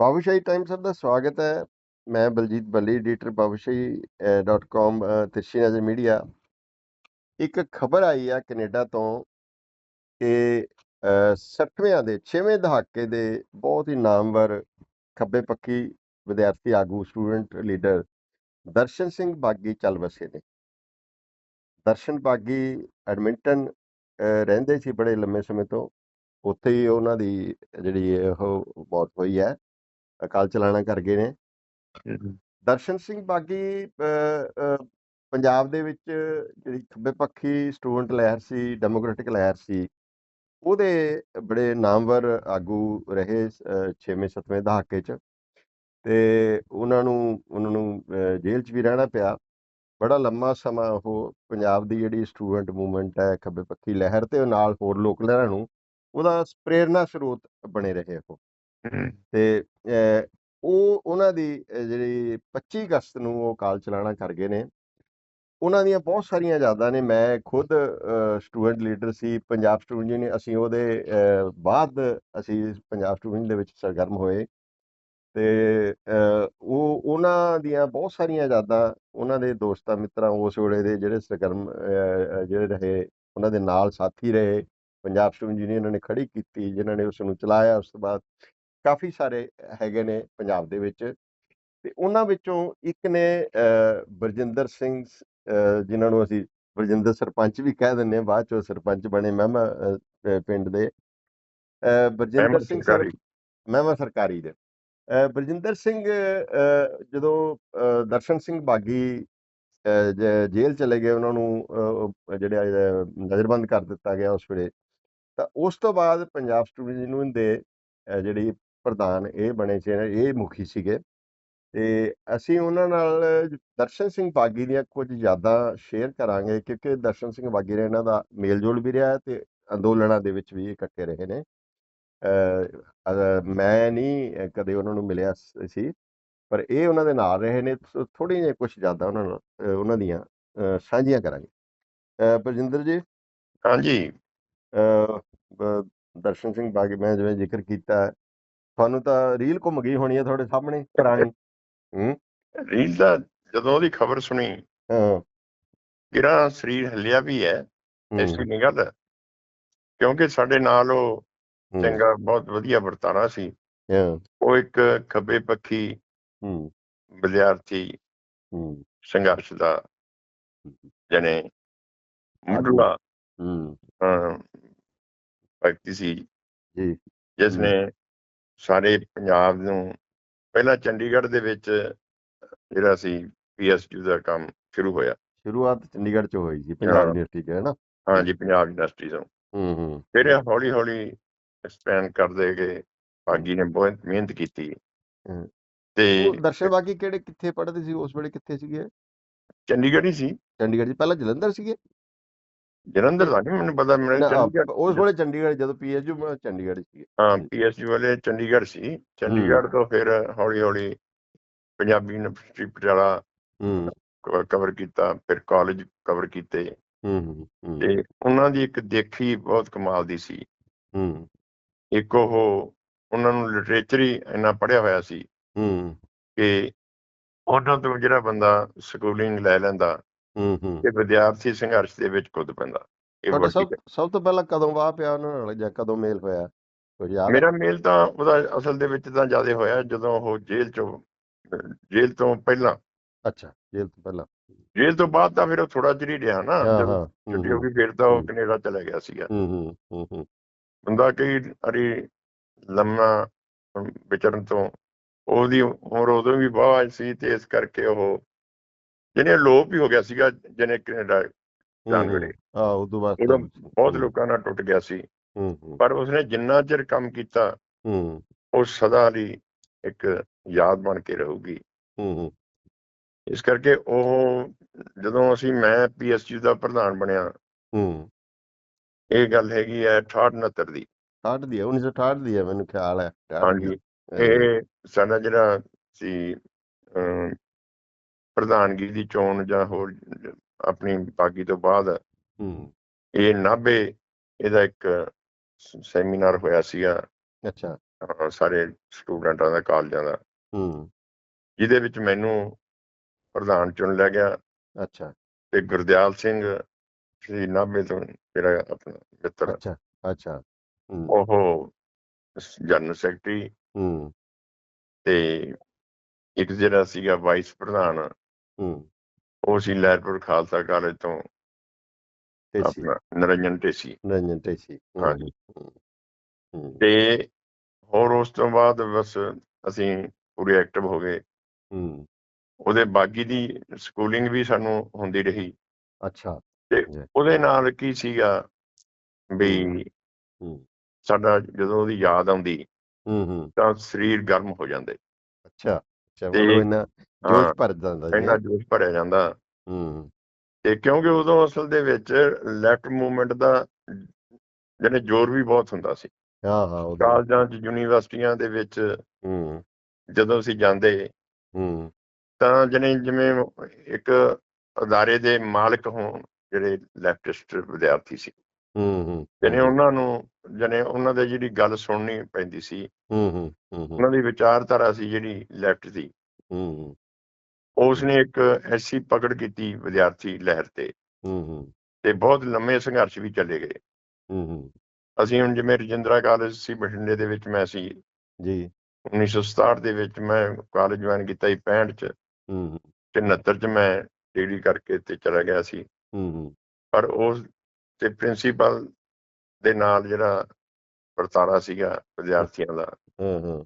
Babushahi time ਸਭ ਦਾ ਸਵਾਗਤ ਹੈ ਮੈਂ ਬਲਜੀਤ ਬੱਲੀ ਐਡੀਟਰ ਬਾਬੂਸ਼ਾਹੀ.com ਤਿਰਛੀ ਨਜ਼ਰ ਮੀਡੀਆ ਇੱਕ ਖਬਰ ਆਈ ਆ ਕੈਨੇਡਾ ਤੋਂ ਕਿ 60ਵਿਆਂ ਦੇ 6ਵੇਂ ਦਹਾਕੇ ਦੇ ਬਹੁਤ ਹੀ ਨਾਮਵਰ ਖੱਬੇ ਪੱਖੀ ਵਿਦਿਆਰਥੀ ਆਗੂ ਸਟੂਡੈਂਟ ਲੀਡਰ ਦਰਸ਼ਨ ਸਿੰਘ ਬਾਗੀ ਚੱਲ ਵਸੇ ਨੇ ਦਰਸ਼ਨ ਬਾਗੀ ਐਡਮਿੰਟਨ ਰਹਿੰਦੇ ਸੀ ਬੜੇ ਲੰਮੇ ਸਮੇਂ ਤੋਂ ਉੱਥੇ ਹੀ ਉਹਨਾਂ ਦੀ ਜਿਹੜੀ ਉਹ ਮੌਤ ਹੋਈ ਹੈ ਅਕਾਲ ਚਲਾਣਾ ਕਰ ਗਏ ਨੇ। ਦਰਸ਼ਨ ਸਿੰਘ ਬਾਗੀ ਪੰਜਾਬ ਦੇ ਵਿੱਚ ਜਿਹੜੀ ਖੱਬੇ ਪੱਖੀ ਸਟੂਡੈਂਟ ਲਹਿਰ ਸੀ ਡੈਮੋਕ੍ਰੈਟਿਕ ਲਹਿਰ ਸੀ ਉਹਦੇ ਬੜੇ ਨਾਮਵਰ ਆਗੂ ਰਹੇ 6ਵੇਂ 7ਵੇਂ ਦਹਾਕੇ 'ਚ। ਤੇ ਉਹਨਾਂ ਨੂੰ ਉਹਨਾਂ ਨੂੰ ਜੇਲ੍ਹ 'ਚ ਵੀ ਰਹਿਣਾ ਪਿਆ। ਬੜਾ ਲੰਮਾ ਸਮਾਂ ਉਹ ਪੰਜਾਬ ਦੀ ਜਿਹੜੀ ਸਟੂਡੈਂਟ ਮੂਵਮੈਂਟ ਹੈ ਖੱਬੇ ਪੱਖੀ ਲਹਿਰ ਤੇ ਨਾਲ ਹੋਰ ਲੋਕ ਲਹਿਰਾਂ ਨੂੰ ਉਹਦਾ ਪ੍ਰੇਰਨਾ ਸਰੋਤ ਬਣੇ ਰਹੇ ਉਹ। ਤੇ ਉਹ, ਉਹਨਾਂ ਦੀ ਜਿਹੜੀ 25 ਅਗਸਤ ਨੂੰ ਉਹ ਕਾਲ ਚਲਾਣਾ ਕਰ ਗਏ ਨੇ। ਉਹਨਾਂ ਦੀਆਂ ਬਹੁਤ ਸਾਰੀਆਂ ਯਾਦਾਂ ਨੇ। ਮੈਂ ਖੁਦ ਸਟੂਡੈਂਟ ਲੀਡਰ ਸੀ, ਪੰਜਾਬ ਸਟੂਡੈਂਟ ਯੂਨੀਅਨ, ਅਸੀਂ ਉਹਦੇ ਬਾਅਦ ਅਸੀਂ ਪੰਜਾਬ ਸਟੂਡੈਂਟ ਦੇ ਵਿੱਚ ਸਰਗਰਮ ਹੋਏ। ਤੇ ਉਹ, ਉਹਨਾਂ ਦੀਆਂ ਬਹੁਤ ਸਾਰੀਆਂ ਯਾਦਾਂ, ਉਹਨਾਂ ਦੇ ਦੋਸਤਾਂ, ਮਿੱਤਰਾਂ, ਉਸ ਵੇਲੇ ਦੇ ਜਿਹੜੇ ਸਰਗਰਮ ਜਿਹੜੇ ਰਹੇ, ਉਹਨਾਂ ਦੇ ਨਾਲ ਸਾਥੀ ਰਹੇ। ਪੰਜਾਬ ਸਟੂਡੈਂਟ ਯੂਨੀਅਨ ਨੇ ਖੜੀ ਕੀਤੀ, ਜਿਨ੍ਹਾਂ ਨੇ ਉਸ ਨੂੰ ਚਲਾਇਆ। ਉਸ ਤੋਂ ਬਾਅਦ ਕਾਫੀ ਸਾਰੇ ਹੈਗੇ ਨੇ ਪੰਜਾਬ ਦੇ ਵਿੱਚ ਤੇ ਉਹਨਾਂ ਵਿੱਚੋਂ ਇੱਕ ਨੇ ਬਰਜਿੰਦਰ ਸਿੰਘ ਜਿਨ੍ਹਾਂ ਨੂੰ ਅਸੀਂ ਬਰਜਿੰਦਰ ਸਰਪੰਚ ਵੀ ਕਹਿ ਦਿੰਦੇ ਹਾਂ ਬਾਅਦ ਚੋਂ ਸਰਪੰਚ ਬਣੇ ਮਹਿਮਾ ਪਿੰਡ ਦੇ। ਬਰਜਿੰਦਰ ਸਿੰਘ ਸਰ ਸਰਕਾਰੀ। ਮਹਿਮਾ ਸਰਕਾਰੀ ਦੇ। ਬਰਜਿੰਦਰ ਸਿੰਘ ਜਦੋਂ ਦਰਸ਼ਨ ਸਿੰਘ ਬਾਗੀ ਜੇਲ੍ਹ ਚਲੇ ਗਏ ਉਹਨਾਂ ਨੂੰ ਜਿਹੜੇ ਨਜ਼ਰਬੰਦ ਕਰ ਦਿੱਤਾ ਗਿਆ ਉਸ ਵੇਲੇ। ਤਾਂ ਉਸ ਤੋਂ ਬਾਅਦ ਪੰਜਾਬ ਸਟੂਡੈਂਟ ਯੂਨੀਅਨ ਦੇ ਜਿਹੜੀ ਪ੍ਰਧਾਨ ਇਹ ਬਣੇ ਸੀ ਇਹ ਮੁਖੀ ਸੀਗੇ। ਤੇ ਅਸੀਂ ਉਹਨਾਂ ਨਾਲ ਦਰਸ਼ਨ ਸਿੰਘ ਬਾਗੀ ਦੀਆਂ ਕੁਝ ਯਾਦਾਂ ਸ਼ੇਅਰ ਕਰਾਂਗੇ ਕਿਉਂਕਿ ਦਰਸ਼ਨ ਸਿੰਘ ਬਾਗੀ ਨੇ ਇਹਨਾਂ ਦਾ ਮੇਲਜੋਲ ਵੀ ਰਿਹਾ ਤੇ ਅੰਦੋਲਨਾਂ ਦੇ ਵਿੱਚ ਵੀ ਇਕੱਠੇ ਰਹੇ ਨੇ। ਮੈਂ ਨਹੀਂ ਕਦੇ ਉਹਨਾਂ ਨੂੰ ਮਿਲਿਆ ਸ- ਪਰ ਇਹ ਉਹਨਾਂ ਦੇ ਨਾਲ ਰਹੇ ਨੇ ਥੋੜ੍ਹੀਆਂ ਜਿਹੀਆਂ ਕੁਝ ਯਾਦਾਂ ਉਹਨਾਂ ਨਾਲ ਉਹਨਾਂ ਦੀਆਂ ਸਾਂਝੀਆਂ ਕਰਾਂਗੇ। ਅਹ, ਬਰਜਿੰਦਰ ਜੀ? ਹਾਂਜੀ। ਦਰਸ਼ਨ ਸਿੰਘ ਬਾਗੀ ਮੈਂ ਜਿਵੇਂ ਜ਼ਿਕਰ ਕੀਤਾ ਤੁਹਾਨੂੰ ਤਾਂ ਰੀਲ ਘੁੰਮ ਗਈ ਹੋਣੀ ਹੈ ਤੁਹਾਡੇ ਸਾਹਮਣੇ ਪੁਰਾਣੀ। ਹੂੰ। ਰੀਲ ਦਾ ਜਦੋਂ ਉਹਦੀ ਖਬਰ ਸੁਣੀ। ਹਾਂ। ਕਿਰਾ ਸਰੀਰ ਹੱਲਿਆ ਵੀ ਹੈ ਐਸੀ ਨਹੀਂ ਗੱਲ। ਕਿਉਂਕਿ ਸਾਡੇ ਨਾਲ ਉਹ ਚੰਗਾ ਬਹੁਤ ਵਧੀਆ ਵਰਤਾਰਾ ਸੀ। ਹਾਂ, ਉਹ ਇੱਕ ਖੱਬੇ ਪੱਖੀ ਹੂੰ, ਵਿਦਿਆਰਥੀ ਹੂੰ, ਸੰਘਰਸ਼ ਦਾ ਜਨੇ ਮੁੱਢਲਾ ਹੂੰ, ਵਿਅਕਤੀ ਸੀ। ਜੀ। ਜਿਸ। ਨੇ ਸਾਰੇ ਪੰਜਾਬ ਨੂੰ ਪਹਿਲਾਂ ਚੰਡੀਗੜ੍ਹ ਦੇ ਵਿੱਚ ਜਿਹੜਾ ਸੀ ਪੀਐਸਯੂ ਦਾ ਕੰਮ ਸ਼ੁਰੂ ਹੋਇਆ। ਸ਼ੁਰੂਆਤ ਚੰਡੀਗੜ੍ਹ ਚ ਹੋਈ ਸੀ ਪੰਜਾਬ ਹਾਂ। ਯੂਨੀਵਰਸਿਟੀ ਚ ਹੈ ਨਾ ਹਾਂਜੀ ਪੰਜਾਬ ਯੂਨੀਵਰਸਿਟੀ ਤੋਂ। ਹੂੰ ਹੂੰ। ਫਿਰ ਹੌਲੀ ਹੌਲੀ ਐਕਸਪੈਂਡ ਕਰਦੇ ਗਏ। ਭਾਗੀ ਨੇ ਬਹੁਤ ਮਿਹਨਤ ਕੀਤੀ। ਤੇ ਦਰਸ਼ਨ ਬਾਗੀ ਕਿਹੜੇ ਕਿੱਥੇ ਪੜ੍ਹਦੇ ਸੀ? ਉਸ ਵੇਲੇ ਕਿੱਥੇ ਸੀਗੇ? ਚੰਡੀਗੜ੍ਹ ਹੀ ਸੀ। ਚੰਡੀਗੜ੍ਹ ਚ ਪਹਿਲਾਂ ਜਲੰਧਰ ਸੀਗੇ? ਜਲੰਧਰ ਦਾ ਨਹੀਂ ਮੈਨੂੰ ਪਤਾ ਹਾਂ, ਚੰਡੀਗੜ੍ਹ ਉਸ ਵੇਲੇ ਚੰਡੀਗੜ੍ਹ ਜਦੋਂ ਪੀਐਚਯੂ ਚੰਡੀਗੜ੍ਹ 'ਚ ਸੀਗੇ ਹਾਂ ਪੀਐਸਯੂ ਵਾਲੇ ਚੰਡੀਗੜ੍ਹ ਸੀ। ਚੰਡੀਗੜ੍ਹ ਤੋਂ ਫਿਰ ਹੌਲੀ ਹੌਲੀ ਪੰਜਾਬੀ ਯੂਨੀਵਰਸਿਟੀ ਪਟਿਆਲਾ ਹੂੰ। ਕਵਰ ਕੀਤਾ ਫਿਰ ਕਾਲਜ ਕਵਰ ਕੀਤੇ। ਤੇ ਉਹਨਾਂ ਦੀ ਇੱਕ ਦੇਖੀ ਬਹੁਤ ਕਮਾਲ ਦੀ ਸੀ। ਹੂੰ। ਇੱਕ ਉਹ ਉਹਨਾਂ ਨੂੰ ਲਿਟਰੇਚਰ ਹੀ ਇੰਨਾ ਪੜ੍ਹਿਆ ਹੋਇਆ ਸੀ ਹੂੰ। ਕਿ ਉਹਨਾਂ ਤੋਂ ਜਿਹੜਾ ਬੰਦਾ ਸਕੂਲਿੰਗ ਲੈ ਲੈਂਦਾ ਹੂੰ ਹੂੰ। ਤੇ ਵਿਦਿਆਰਥੀ ਸੰਘਰਸ਼ ਦੇ ਵਿੱਚ ਕੁੱਦ ਪੈਂਦਾ ਇਹ ਤੁਹਾਡਾ ਵੱਡੀ ਸਭ ਸਭ ਤੋਂ ਪਹਿਲਾਂ ਕਦੋਂ ਵਾਹ ਪਿਆ ਉਹਨਾਂ ਨਾਲ ਜਾਂ ਕਦੋਂ ਮੇਲ ਹੋਇਆ? ਕੁਝ ਯਾਦ? ਮੇਰਾ ਮੇਲ ਤਾਂ ਉਹਦਾ ਅਸਲ ਦੇ ਵਿੱਚ ਤਾਂ ਜ਼ਿਆਦਾ ਹੋਇਆ ਜਦੋਂ ਉਹ ਜੇਲ੍ਹ ਚੋਂ ਅਹ ਜੇਲ੍ਹ ਤੋਂ ਪਹਿਲਾਂ। ਅੱਛਾ ਜੇਲ੍ਹ ਤੋਂ ਪਹਿਲਾਂ। ਜੇਲ੍ਹ ਤੋਂ ਬਾਅਦ ਤਾਂ ਫਿਰ ਉਹ ਥੋੜਾ ਚਿਰ ਹੀ ਰਿਹਾ ਨਾ। ਹਾਂ ਜਦੋਂ ਹਾਂ। ਹੂੰ, ਛੁੱਟੀ ਹੋ ਗਈ ਫਿਰ ਤਾਂ ਉਹ ਹੂੰ। ਕੈਨੇਡਾ ਚਲਾ ਗਿਆ ਸੀਗਾ। ਹੂੰ ਹੂੰ ਹੂੰ ਹੂੰ। ਬੰਦਾ ਕਈ ਅਰੀ ਲੰਮਾ ਅਮ, ਵਿਚਰਨ ਤੋਂ ਉਹਦੀ ਉਮਰ ਉਦੋਂ ਵੀ ਬਹੁਤ ਸੀ ਤੇ ਇਸ ਕਰਕੇ ਉਹ ਜਿਹਨੇ ਲੋਪ ਹੀ ਹੋ ਗਿਆ ਸੀਗਾ ਜਿਹਨੇ ਕੈਨੇਡਾ ਜਾਣ ਵੇਲੇ। ਹਾਂ ਉਦੋਂ ਬਾਅਦ ਬਹੁਤ ਲੋਕਾਂ ਨਾਲ ਟੁੱਟ ਗਿਆ ਸੀ। ਪਰ ਉਸਨੇ ਜਿੰਨਾ ਚਿਰ ਕੰਮ ਕੀਤਾ ਹੂੰ। ਉਹ ਸਦਾ ਲਈ ਇੱਕ ਯਾਦ ਬਣ ਕੇ ਰਹੂਗੀ। ਇਸ ਕਰਕੇ ਉਹ ਜਦੋਂ ਅਸੀਂ ਮੈਂ ਪੀਐਸਯੂ ਦਾ ਪ੍ਰਧਾਨ ਬਣਿਆ ਹੂੰ। ਇਹ ਗੱਲ ਹੈਗੀ ਹੈ 68 69 ਦੀ। 68 ਦੀ ਹੈ 1968 ਦੀ ਹੈ ਮੈਨੂੰ ਖਿਆਲ ਹੈ। 68 ਦੀ ਹਾਂਜੀ। ਇਹ ਸਾਡਾ ਜਿਹੜਾ ਸੀ ਪ੍ਰਧਾਨਗੀ ਦੀ ਚੋਣ ਜਾਂ ਹੋਰ ਆਪਣੀ ਬਾਗੀ ਤੋਂ ਬਾਅਦ ਹੂੰ। ਇਹ ਨਾਭੇ ਇਹਦਾ ਇੱਕ ਸੈਮੀਨਾਰ ਹੋਇਆ ਸੀਗਾ। ਅੱਛਾ। ਸਾਰੇ ਸਟੂਡੈਂਟਾਂ ਦਾ ਕਾਲਜਾਂ ਦਾ। ਹੂੰ। ਜਿਹਦੇ ਵਿੱਚ ਮੈਨੂੰ ਪ੍ਰਧਾਨ ਚੁਣ ਲਿਆ ਗਿਆ। ਅੱਛਾ। ਤੇ ਗੁਰਦਿਆਲ ਸਿੰਘ ਸ਼੍ਰੀ ਨਾਭੇ ਤੋਂ ਜਿਹੜਾ ਆਪਣਾ ਮਿੱਤਰ। ਅੱਛਾ ਅੱਛਾ। ਉਹ ਜਨਰਲ ਸੈਕਟਰੀ। ਹੂੰ। ਤੇ ਇੱਕ ਜਿਹੜਾ ਸੀਗਾ ਵਾਈਸ ਪ੍ਰਧਾਨ ਹੂੰ। ਉਹ ਸੀ ਲਹਿਰਪੁਰ ਖਾਲਸਾ ਕਾਲਜ ਤੋਂ ਟੇਸੀ। ਆਪਣਾ ਨਰਿੰਜਨ ਢੇਸੀ ਰੰਜਨ ਟੇਸੀ ਹਾਂਜੀ। ਤੇ ਹੋਰ ਉਸ ਤੋਂ ਬਾਅਦ ਬਸ ਅਸੀਂ ਪੂਰੇ ਐਕਟਿਵ ਹੋ ਗਏ। ਹੂੰ। ਉਹਦੇ ਬਾਗੀ ਦੀ ਸਕੂਲਿੰਗ ਵੀ ਸਾਨੂੰ ਹੁੰਦੀ ਰਹੀ। ਅੱਛਾ। ਤੇ। ਉਹਦੇ ਨਾਲ ਕੀ ਸੀਗਾ ਵੀ ਹੂੰ ਸਾਡਾ ਜਦੋਂ ਉਹਦੀ ਯਾਦ ਆਉਂਦੀ ਹੂੰ ਹੂੰ। ਤਾਂ ਸਰੀਰ ਗਰਮ ਹੋ ਜਾਂਦੇ। ਅੱਛਾ। ਅੱਛਾ ਮਤਲਬ ਹਾਂ, ਜੋਸ਼ ਭਰ ਜਾਂਦਾ ਜੀ। ਇੰਨਾ ਜੋਸ਼ ਭਰਿਆ ਜਾਂਦਾ। ਹੂੰ। ਤੇ ਕਿਉਂਕਿ ਉਦੋਂ ਅਸਲ ਦੇ ਵਿੱਚ ਲੈਫਟ ਮੂਵਮੈਂਟ ਦਾ ਜਿਹਨੇ ਜ਼ੋਰ ਵੀ ਬਹੁਤ ਹੁੰਦਾ ਸੀ। ਹਾਂ ਹਾਂ ਕਾਲਜਾਂ 'ਚ ਯੂਨੀਵਰਸਿਟੀਆਂ ਦੇ ਵਿੱਚ ਹੂੰ। ਜਦੋਂ ਅਸੀਂ ਜਾਂਦੇ ਹੂੰ। ਤਾਂ ਜਿਹਨੇ ਜਿਵੇਂ ਇੱਕ ਅਦਾਰੇ ਦੇ ਮਾਲਕ ਹੋਣ ਜਿਹੜੇ ਲੈਫਟਿਸਟ ਵਿਦਿਆਰਥੀ ਸੀ। ਹੂੰ ਹੂੰ ਜਿਹਨੇ ਉਹਨਾਂ ਨੂੰ ਜਿਹਨੇ ਉਹਨਾਂ ਦੇ ਜਿਹੜੀ ਗੱਲ ਸੁਣਨੀ ਪੈਂਦੀ ਸੀ। ਹੂੰ ਹੂੰ ਹੂੰ ਹੂੰ। ਉਹਨਾਂ ਦੀ ਵਿਚਾਰਧਾਰਾ ਸੀ ਜਿਹੜੀ ਲੈਫਟ ਦੀ। ਹੂੰ। ਉਸ ਨੇ ਇੱਕ ਐਸੀ ਪਕੜ ਕੀਤੀ ਵਿਦਿਆਰਥੀ ਲਹਿਰ ਤੇ। ਹੂੰ ਹੂੰ। ਤੇ ਬਹੁਤ ਲੰਮੇ ਸੰਘਰਸ਼ ਵੀ ਚੱਲੇ ਗਏ। ਹੂੰ ਹੂੰ। ਅਸੀਂ ਹੁਣ ਜਿਵੇਂ ਰਜਿੰਦਰਾ ਕਾਲਜ ਸੀ ਬਠਿੰਡੇ ਦੇ ਵਿੱਚ ਮੈਂ ਸੀ। ਜੀ। 1967 ਦੇ ਵਿੱਚ ਮੈਂ ਕਾਲਜ ਜੁਆਇਨ ਕੀਤਾ ਸੀ 65 ਚ। ਹੂੰ ਹੂੰ। ਤੇ 69 ਚ ਮੈਂ ਡਿਗਰੀ ਕਰਕੇ ਤੇ ਚਲਾ ਗਿਆ ਸੀ। ਹੂੰ ਹੂੰ। ਪਰ ਉਸ ਤੇ ਪ੍ਰਿੰਸੀਪਲ ਦੇ ਨਾਲ ਜਿਹੜਾ ਵਰਤਾਰਾ ਸੀਗਾ ਵਿਦਿਆਰਥੀਆਂ ਦਾ। ਹਾਂ ਹਾਂ।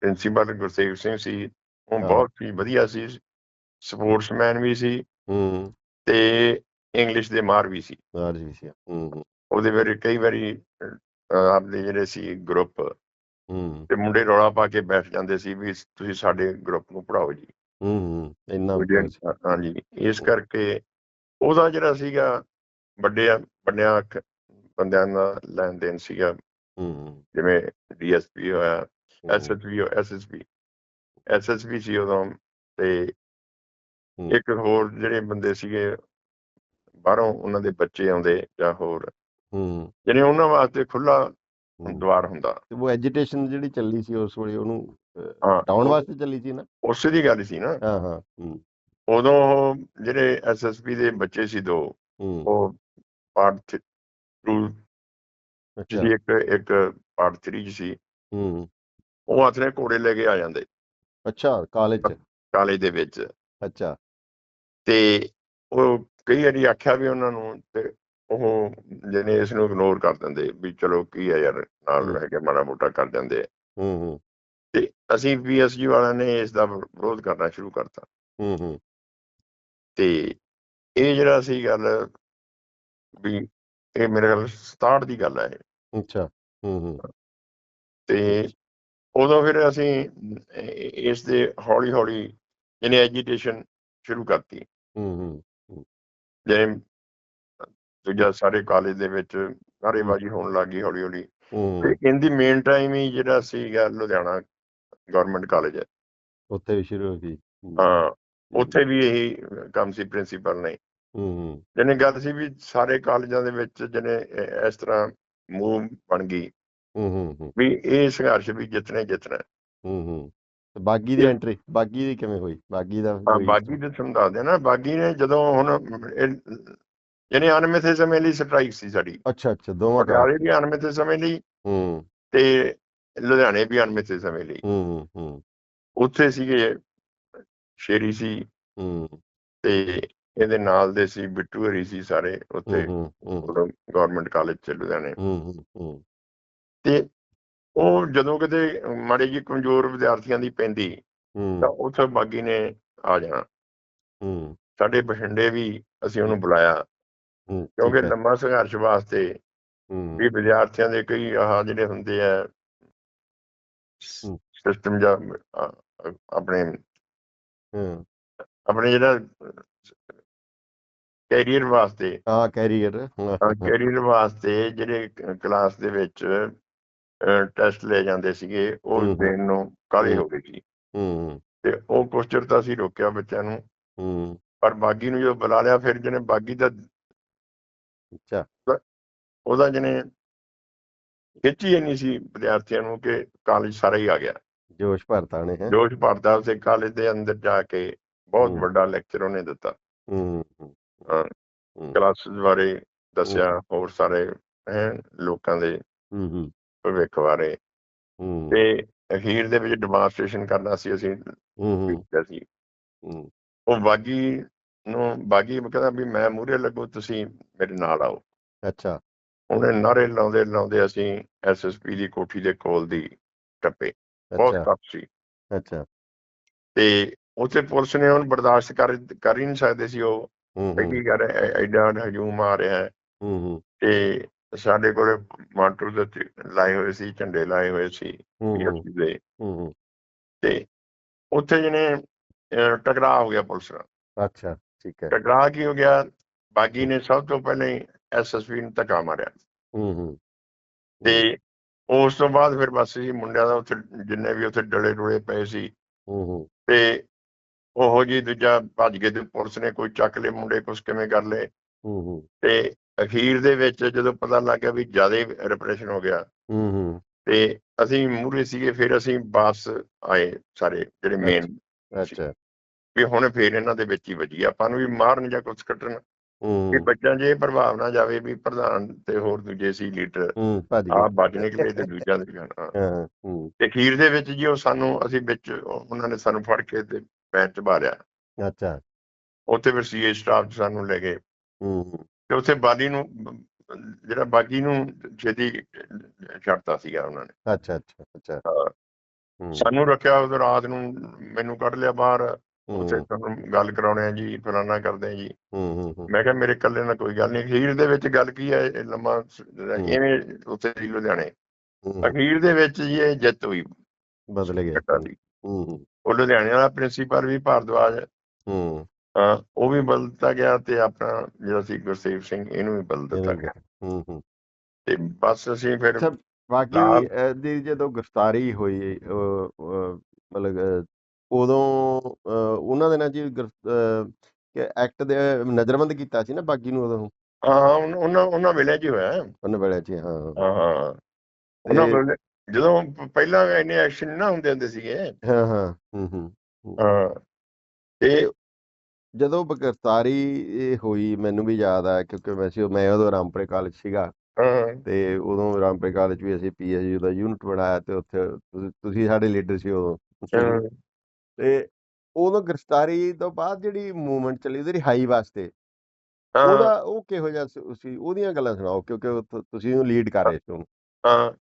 ਪ੍ਰਿੰਸੀਪਲ ਗੁਰਸੇਵ ਸਿੰਘ ਸੀ। ਉਹ। ਬਹੁਤ ਹੀ ਵਧੀਆ ਸੀ। ਸਪੋਰਟਸਮੈਨ ਵੀ ਸੀ ਹੂੰ। ਤੇ ਇੰਗਲਿਸ਼ ਦੇ ਮਾਰ ਵੀ ਸੀ। ਆਰ ਜੀ ਸੀ ਹੂੰ ਉਹਦੇ ਬਾਰੇ ਕਈ ਵਾਰੀ ਆਪਦੇ ਜਿਹੜੇ ਸੀ ਗਰੁੱਪ ਹੂੰ। ਤੇ ਮੁੰਡੇ ਰੌਲਾ ਪਾ ਕੇ ਬੈਠ ਜਾਂਦੇ ਸੀ ਵੀ ਤੁਸੀਂ ਸਾਡੇ ਗਰੁੱਪ ਨੂੰ ਪੜਾਓ ਜੀ। ਹੂੰ ਹੂੰ ਇੰਨਾ ਹਾਂਜੀ ਇਸ ਕਰਕੇ ਉਹਦਾ ਜਿਹੜਾ ਸੀਗਾ ਵੱਡੇ ਵੱਡਿਆਂ ਕ- ਬੰਦਿਆਂ ਦਾ ਲੈਣ ਦੇਣ ਸੀਗਾ। ਹੂੰ ਜਿਵੇਂ ਡੀਐਸਪੀ ਹੋਇਆ ਹੂੰ, ਐਸਐਸਪੀ ਐਸਐਸਪੀ ਐਸਐਸਪੀ ਸੀ ਉਦੋਂ ਤੇ। ਇੱਕ ਹੋਰ ਜਿਹੜੇ ਬੰਦੇ ਸੀਗੇ ਬਾਹਰੋਂ ਉਹਨਾਂ ਦੇ ਬੱਚੇ ਆਉਂਦੇ ਜਾਂ ਹੋਰ ਹੂੰ। ਜਿਹੜੇ ਉਹਨਾਂ ਵਾਸਤੇ ਖੁੱਲਾ। ਦਵਾਰ ਹੁੰਦਾ। ਤੇ ਉਹ ਐਜੀਟੇਸ਼ਨ ਜਿਹੜੀ ਚੱਲੀ ਸੀ ਉਸ ਵੇਲੇ ਉਹਨੂੰ ਟਾਉਣ ਵਾਸਤੇ ਚੱਲੀ ਸੀ ਨਾ? ਉਸੇ ਦੀ ਗੱਲ ਸੀ ਨਾ। ਹਾਂ ਹਾਂ ਹੂੰ। ਉਦੋਂ ਜਿਹੜੇ ਐਸਐਸਪੀ ਦੇ ਬੱਚੇ ਸੀ ਦੋ ਉਹ ਪਾਰਟ 2 ਅੱਛਾ। ਸੀ ਇੱਕ ਇੱਕ ਪਾਰਟ 3 ਚ ਸੀ। ਹੂੰ। ਉਹ ਆਥਰੇ ਘੋੜੇ ਲੈ ਕੇ ਆ ਜਾਂਦੇ। ਅੱਛਾ ਕਾਲਜ ਚ? ਕਾਲਜ ਦੇ ਵਿੱਚ। ਅੱਛਾ। ਤੇ ਉਹ ਕਈ ਵਾਰੀ ਆਖਿਆ ਵੀ ਉਹਨਾਂ ਨੂੰ ਤੇ ਉਹ ਜਿਹਨੇ ਇਸ ਨੂੰ ਇਗਨੋਰ ਕਰ ਦਿੰਦੇ ਵੀ ਚਲੋ ਕੀ ਹੈ ਯਾਰ ਨਾਲ। ਰਹਿ ਕੇ ਮਾੜਾ ਮੋਟਾ ਕਰ ਜਾਂਦੇ ਆ। ਹੂੰ ਹੂੰ ਤੇ ਅਸੀਂ ਪੀਐਸਜੀ ਵਾਲਿਆਂ ਨੇ ਇਸ ਦਾ ਵਿਰੋਧ ਕਰਨਾ ਸ਼ੁਰੂ ਕਰਤਾ ਹੂੰ ਹੂੰ ਤੇ ਇਹ ਜਿਹੜਾ ਸੀ ਗੱਲ ਵੀ ਇਹ ਮੇਰੇ ਖਿਆਲ 67 ਦੀ ਗੱਲ ਹੈ। ਅੱਛਾ ਹੂੰ ਹੂੰ ਤੇ ਉਦੋਂ ਫਿਰ ਅਸੀਂ ਇਸ ਦੇ ਹੌਲੀ ਹੌਲੀ ਜਿਹਨੇ ਐਜੀਟੇਸ਼ਨ ਸ਼ੁਰੂ ਕਰਤੀ ਹੂੰ ਹੂੰ ਜਿਵੇਂ ਦੂਜਾ ਸਾਰੇ ਕਾਲਜ ਦੇ ਵਿੱਚ ਨਾਰੇਬਾਜ਼ੀ ਹੋਣ ਲੱਗੀ ਹੌਲੀ ਹੌਲੀ ਹੂੰ। ਤੇ ਇਹਦੀ ਮੇਨ ਟਾਈਮ ਹੀ ਜਿਹੜਾ ਸੀਗਾ ਲੁਧਿਆਣਾ ਗਵਰਨਮੈਂਟ ਕਾਲਜ ਹੈ। ਉੱਥੇ ਵੀ ਸ਼ੁਰੂ ਹੋ ਗਈ ਹੂੰ, ਹਾਂ ਉੱਥੇ ਵੀ ਇਹੀ ਕੰਮ ਸੀ ਪ੍ਰਿੰਸੀਪਲ ਨੇ। ਹੂੰ ਹੂੰ। ਜਿਹਨੇ ਗੱਲ ਸੀ ਵੀ ਸਾਰੇ ਕਾਲਜਾਂ ਦੇ ਵਿੱਚ ਜਿਹਨੇ ਇ- ਇਸ ਤਰ੍ਹਾਂ ਮੂਵ ਬਣ ਗਈ। ਹੂੰ ਹੂੰ ਹੂੰ। ਵੀ ਇਹ ਸੰਘਰਸ਼ ਵੀ ਜਿੱਤਣਾ ਹੀ ਜਿੱਤਣਾ ਹੈ। ਹੂੰ ਹੂੰ। ਬਾਗੀ ਦੀ ਐਂਟਰੀ ਬਾਗੀ ਦੀ ਕਿਵੇਂ ਹੋਈ? ਬਾਗੀ ਦਾ ਬਾਗੀ ਦੇ ਤੁਹਾਨੂੰ ਦੱਸਦੇ ਨਾ ਬਾਗੀ ਨੇ ਜਦੋਂ ਹੁਣ ਯਾਨੀ ਅਨਮਿੱਥੇ ਸਮੇਂ ਲਈ ਸਟ੍ਰਾਈਕ ਸੀ ਸਾਡੀ। ਅੱਛਾ ਅੱਛਾ ਦੋਵਾਂ ਦਾ ਪਟਿਆਲੇ ਵੀ ਅਨਮਿੱਥੇ ਸਮੇਂ ਲਈ ਹੂੰ। ਤੇ ਲੁਧਿਆਣੇ ਵੀ ਅਨਮਿੱਥੇ ਸਮੇਂ ਲਈ। ਹੂੰ ਹੂੰ ਉੱਥੇ ਸੀਗੇ ਸ਼ੇਰੀ ਸੀ ਹੂੰ। ਤੇ ਇਹਦੇ ਨਾਲ ਦੇ ਸੀ ਬਿੱਟੂ ਹਰੀ ਸੀ ਸਾਰੇ ਉੱਥੇ ਗਵਰਨਮੈਂਟ ਕਾਲਜ ਚ ਲੁਧਿਆਣੇ। ਹੂੰ ਹੂੰ। ਤੇ ਉਹ ਜਦੋਂ ਕਿਤੇ ਮਾੜੀ ਜੀ ਕਮਜ਼ੋਰ ਵਿਦਿਆਰਥੀਆਂ ਦੀ ਪੈਂਦੀ ਤਾਂ ਹੂੰ ਉੱਥੇ ਬਾਗੀ ਨੇ ਆ ਜਾਣਾ। ਹੂੰ। ਸਾਡੇ ਬਠਿੰਡੇ ਵੀ ਅਸੀਂ ਉਹਨੂੰ ਬੁਲਾਇਆ। ਹੂੰ, ਕਿਉਂਕਿ ਹੈ। ਲੰਮਾ ਸੰਘਰਸ਼ ਵਾਸਤੇ ਹੂੰ। ਵੀ ਵਿਦਿਆਰਥੀਆਂ ਦੇ ਕਈ ਆਹ ਜਿਹੜੇ ਹੁੰਦੇ ਆ ਹੂੰ। ਸਿਸਟਮ ਜਾਂ ਆਪਣੇ ਹੂੰ। ਆਪਣੇ ਜਿਹੜਾ ਕੈਰੀਅਰ ਵਾਸਤੇ ਹਾਂ ਕੈਰੀਅਰ। ਕੈਰੀਅਰ ਵਾਸਤੇ ਜਿਹੜੇ ਕਲਾਸ ਦੇ ਵਿੱਚ ਟੈਸਟ ਲਏ ਜਾਂਦੇ ਸੀਗੇ ਉਹ। ਦੇਣ ਨੂੰ ਕਾਲੇ ਹੂੰ। ਗਏ ਸੀ। ਹੂੰ ਤੇ ਉਹ ਕੁਸ਼ਚਰ ਤਾਂ ਅਸੀਂ ਰੋਕਿਆ ਬੱਚਿਆਂ ਨੂੰ। ਹੂੰ। ਪਰ ਬਾਗੀ ਨੂੰ ਜਦੋਂ ਬੁਲਾ ਲਿਆ ਫਿਰ ਜਿਹਨੇ ਬਾਗੀ ਦਾ ਅੱਛਾ। ਉਹਦਾ ਜਿਹਨੇ ਖਿੱਚੀ ਇੰਨੀ ਸੀ ਵਿਦਿਆਰਥੀਆਂ ਨੂੰ ਕਿ ਕਾਲਜ ਸਾਰਾ ਹੀ ਆ ਗਿਆ। ਜੋਸ਼ ਭਰਤਾ ਨੇ ਹੈ। ਜੋਸ਼ ਭਰਦਾ ਉਸੇ ਕਾਲਜ ਦੇ ਅੰਦਰ ਜਾ ਕੇ ਬਹੁਤ। ਵੱਡਾ ਲੈਕਚਰ ਉਹਨੇ ਦਿੱਤਾ। ਹੂੰ ਕਲਾਸਿਸ ਬਾਰੇ ਦੱਸਿਆ ਹੋਰ ਸਾਰੇ ਲੋਕਾਂ ਦੇ। ਹੂੰ ਹੂੰ। ਭਵਿੱਖ ਬਾਰੇ। ਹੂੰ। ਤੇ ਅਖੀਰ ਦੇ ਵਿੱਚ ਡੈਮੋਨਸਟ੍ਰੇਸ਼ਨ ਕਰਨਾ ਸੀ ਅਸੀਂ ਹੂੰ ਹੂੰ, ਕੀਤਾ ਸੀ। ਹੂੰ। ਉਹ ਬਾਗੀ ਨੂੰ ਬਾਗੀ ਕਹਿੰਦਾ ਵੀ ਮੈਂ ਮੂਹਰੇ ਲੱਗੂ ਤੁਸੀਂ ਮੇਰੇ ਨਾਲ ਆਓ। ਅੱਛਾ। ਉਹਨੇ ਨਾਰੇ ਲਾਉਂਦੇ ਲਾਉਂਦੇ ਅਸੀਂ ਐਸਐਸਪੀ ਦੀ ਕੋਠੀ ਦੇ ਕੋਲ ਦੀ ਟੱਪੇ। ਬਹੁਤ ਟੱਪ ਸੀ। ਅੱਛਾ। ਤੇ ਉੱਥੇ ਪੁਲਿਸ ਨੇ ਉਹਨੂੰ ਬਰਦਾਸ਼ਤ ਕਰ ਕਰ ਹੀ ਨਹੀਂ ਸਕਦੇ ਸੀ ਉਹ। ਪਹਿਲੀ ਕਰ ਐਡਾ ਹਜੂਮ ਆ ਰਿਹਾ ਹੈ। ਹੂੰ ਹੂੰ। ਤੇ ਸਾਡੇ ਕੋਲੇ ਮਾਟੂ ਦੇ ਲਾਏ ਹੋਏ ਸੀ ਝੰਡੇ ਲਾਏ ਹੋਏ ਸੀ ਦੇ। ਤੇ ਉੱਥੇ ਜਿਹਨੇ ਟਕਰਾਅ ਹੋ ਗਿਆ ਪੁਲਿਸ ਨਾਲ। ਅੱਛਾ ਠੀਕ ਹੈ। ਟਕਰਾਅ ਕੀ ਹੋ ਗਿਆ? ਬਾਗੀ ਨੇ ਸਭ ਤੋਂ ਪਹਿਲਾਂ ਐਸਐਸਪੀ ਨੂੰ ਧੱਕਾ ਮਾਰਿਆ। ਹੂੰ ਹੂੰ। ਤੇ ਉਸ ਤੋਂ ਬਾਅਦ ਫਿਰ ਬਸ ਜੀ ਮੁੰਡਿਆਂ ਦਾ ਉੱਥੇ ਜਿੰਨੇ ਵੀ ਉੱਥੇ ਡਲੇ ਡੁਲੇ ਪਏ ਸੀ। ਹੂੰ ਹੂੰ। ਤੇ ਉਹੋ ਜੀ ਦੂਜਾ ਭੱਜ ਗਏ ਤੇ ਪੁਲਿਸ ਨੇ ਕੋਈ ਚੱਕ ਲਏ ਮੁੰਡੇ ਕੁਛ ਕਿਵੇਂ ਕਰ ਲਏ। ਹੂੰ ਹੂੰ। ਤੇ ਅਖੀਰ ਦੇ ਵਿੱਚ ਜਦੋਂ ਪਤਾ ਲੱਗ ਗਿਆ ਵੀ ਜ਼ਿਆਦਾ ਰਿਪਰੈਸ਼ਨ ਹੋ ਗਿਆ ਹੂੰ ਹੂੰ। ਤੇ ਅਸੀਂ ਮੂਹਰੇ ਸੀਗੇ ਫਿਰ ਅਸੀਂ ਵਾਪਸ ਆਏ ਸਾਰੇ ਜਿਹੜੇ ਮੇਨ ਅੱਛਾ ਵੀ ਹੁਣ ਫਿਰ ਇਹਨਾਂ ਦੇ ਵਿੱਚ ਹੀ ਵੱਜੀ ਆਪਾਂ ਨੂੰ ਵੀ ਮਾਰਨ ਜਾਂ ਕੁਛ ਕੱਟਣ ਹੂੰ। ਵੀ ਬੱਚਿਆਂ 'ਚ ਇਹ ਪ੍ਰਭਾਵ ਨਾ ਜਾਵੇ ਵੀ ਪ੍ਰਧਾਨ ਤੇ ਹੋਰ ਦੂਜੇ ਸੀ ਲੀਡਰ ਆਪ ਬਚ ਨਿਕਲੇ ਤੇ ਦੂਜਿਆਂ ਦੇ ਜਾਣ ਹਾਂ। ਹਾਂ ਹੂੰ। ਤੇ ਅਖੀਰ ਦੇ ਵਿੱਚ ਜੀ ਉਹ ਸਾਨੂੰ ਅਸੀਂ ਵਿੱਚ ਉਹਨਾਂ ਨੇ ਸਾਨੂੰ ਫੜ ਕੇ ਤੇ ਪੈਰ ਚ ਮਾਰਿਆ ਅੱਛਾ। ਉੱਥੇ ਫਿਰ ਸੀਏ ਸਟਾਫ ਸਾਨੂੰ ਲੈ ਗਏ। ਤੇ ਉੱਥੇ ਬਾਦੀ ਨੂੰ ਜਿਹੜਾ ਬਾਗੀ ਨੂੰ ਛੇਤੀ ਛੱਡਤਾ ਸੀਗਾ ਉਹਨਾਂ ਨੇ। ਅੱਛਾ ਅੱਛਾ ਅੱਛਾ। ਸਾਨੂੰ ਰੱਖਿਆ ਉਹ ਰਾਤ ਨੂੰ ਮੈਨੂੰ ਕੱਢ ਲਿਆ ਬਾਹਰ। ਉੱਥੇ ਤੁਹਾਨੂੰ ਗੱਲ ਕਰਾਉਣੇ ਆ ਜੀ ਫਲਾਨਾ ਕਰਦੇ ਆ ਜੀ। ਹੂੰ ਹੂੰ ਹੂੰ, ਮੈਂ ਕਿਹਾ ਮੇਰੇ ਇਕੱਲੇ ਨਾਲ ਕੋਈ ਗੱਲ ਨਹੀਂ ਅਖੀਰ ਦੇ ਵਿੱਚ ਗੱਲ ਕੀ ਹੈ ਇਹ ਲੰਮਾ ਇਵੇਂ ਉੱਥੇ ਸੀ ਲੁਧਿਆਣੇ। ਅਖੀਰ ਦੇ ਵਿੱਚ ਜੀ ਇਹ ਜਿੱਤ ਹੋਈ। ਬਦਲ ਗਿਆ ਉਹ ਲੁਧਿਆਣੇ ਵਾਲਾ ਪ੍ਰਿੰਸੀਪਲ ਵੀ ਭਾਰਦਵਾਜ। ਹਾਂ। ਉਹ ਵੀ ਬਦਲ ਦਿੱਤਾ ਗਿਆ ਤੇ ਆਪਣਾ ਜਿਹੜਾ ਸੀ ਗੁਰਸੇਵ ਸਿੰਘ ਇਹਨੂੰ ਵੀ ਬਦਲ ਦਿੱਤਾ ਗਿਆ। ਹੂੰ ਹੂੰ। ਤੇ ਬਸ ਅਸੀਂ ਫਿਰ ਬਾਕੀ ਦੀ ਜਦੋਂ ਗ੍ਰਿਫਤਾਰੀ ਹੋਈ ਮਤਲਬ ਉਦੋਂ ਉਹਨਾਂ ਦੇ ਨਾਲ ਜੀ ਐਕਟ ਦੇ ਨਜ਼ਰਬੰਦ ਕੀਤਾ ਸੀ ਨਾ ਬਾਗੀ ਨੂੰ ਉਦੋਂ? ਹਾਂ ਉਹਨਾਂ ਉਹਨਾਂ ਵੇਲੇ ਜੀ ਹੋਇਆ। ਉਹਨੇ ਵੇਲੇ ਚ ਹਾਂ ਹਾਂ ਉਹਨਾਂ ਵੇਲੇ ਜਦੋਂ ਪਹਿਲਾਂ ਇੰਨੇ ਐਕਸ਼ਨ ਨਾ ਹੁੰਦੇ ਹੁੰਦੇ ਸੀਗੇ। ਹਾਂ। ਹਾਂ ਹੂੰ ਹੂੰ। ਹਾਂ। ਤੇ ਜਦੋਂ ਗ੍ਰਿਫਤਾਰੀ ਇਹ ਹੋਈ ਮੈਨੂੰ ਵੀ ਯਾਦ ਆ ਕਿਉਂਕਿ ਮੈਂ ਸੀ ਮੈਂ ਉਦੋਂ ਰਾਮਪੁਰੇ ਕਾਲਜ ਸੀਗਾ ਤੇ ਉਦੋਂ ਰਾਮਪੁਰੇ ਕਾਲਜ ਵੀ ਅਸੀਂ ਪੀਐਚਯੂ ਦਾ ਯੂਨਿਟ ਬਣਾਇਆ ਤੇ ਉੱਥੇ ਤੁਸੀਂ- ਸਾਡੇ ਲੀਡਰ ਸੀ ਉਦੋਂ ਤੇ ਉਦੋਂ ਗ੍ਰਿਫਤਾਰੀ ਤੋਂ ਬਾਅਦ ਜਿਹੜੀ ਮੂਵਮੈਂਟ ਚੱਲੀ ਉਹਦੀ ਰਿਹਾਈ ਵਾਸਤੇ ਉਹਦਾ ਉਹ ਕਿਹੋ ਜਿਹਾ ਸੀ ਉਹਦੀਆਂ ਗੱਲਾਂ ਸੁਣਾਓ ਕਿਉਂਕਿ ਉਹ ਤੁਸੀਂ ਉਹਨੂੰ ਲੀਡ ਕਰ ਰਹੇ ਸੀ। ਉਹਨੂੰ ਹਾਂ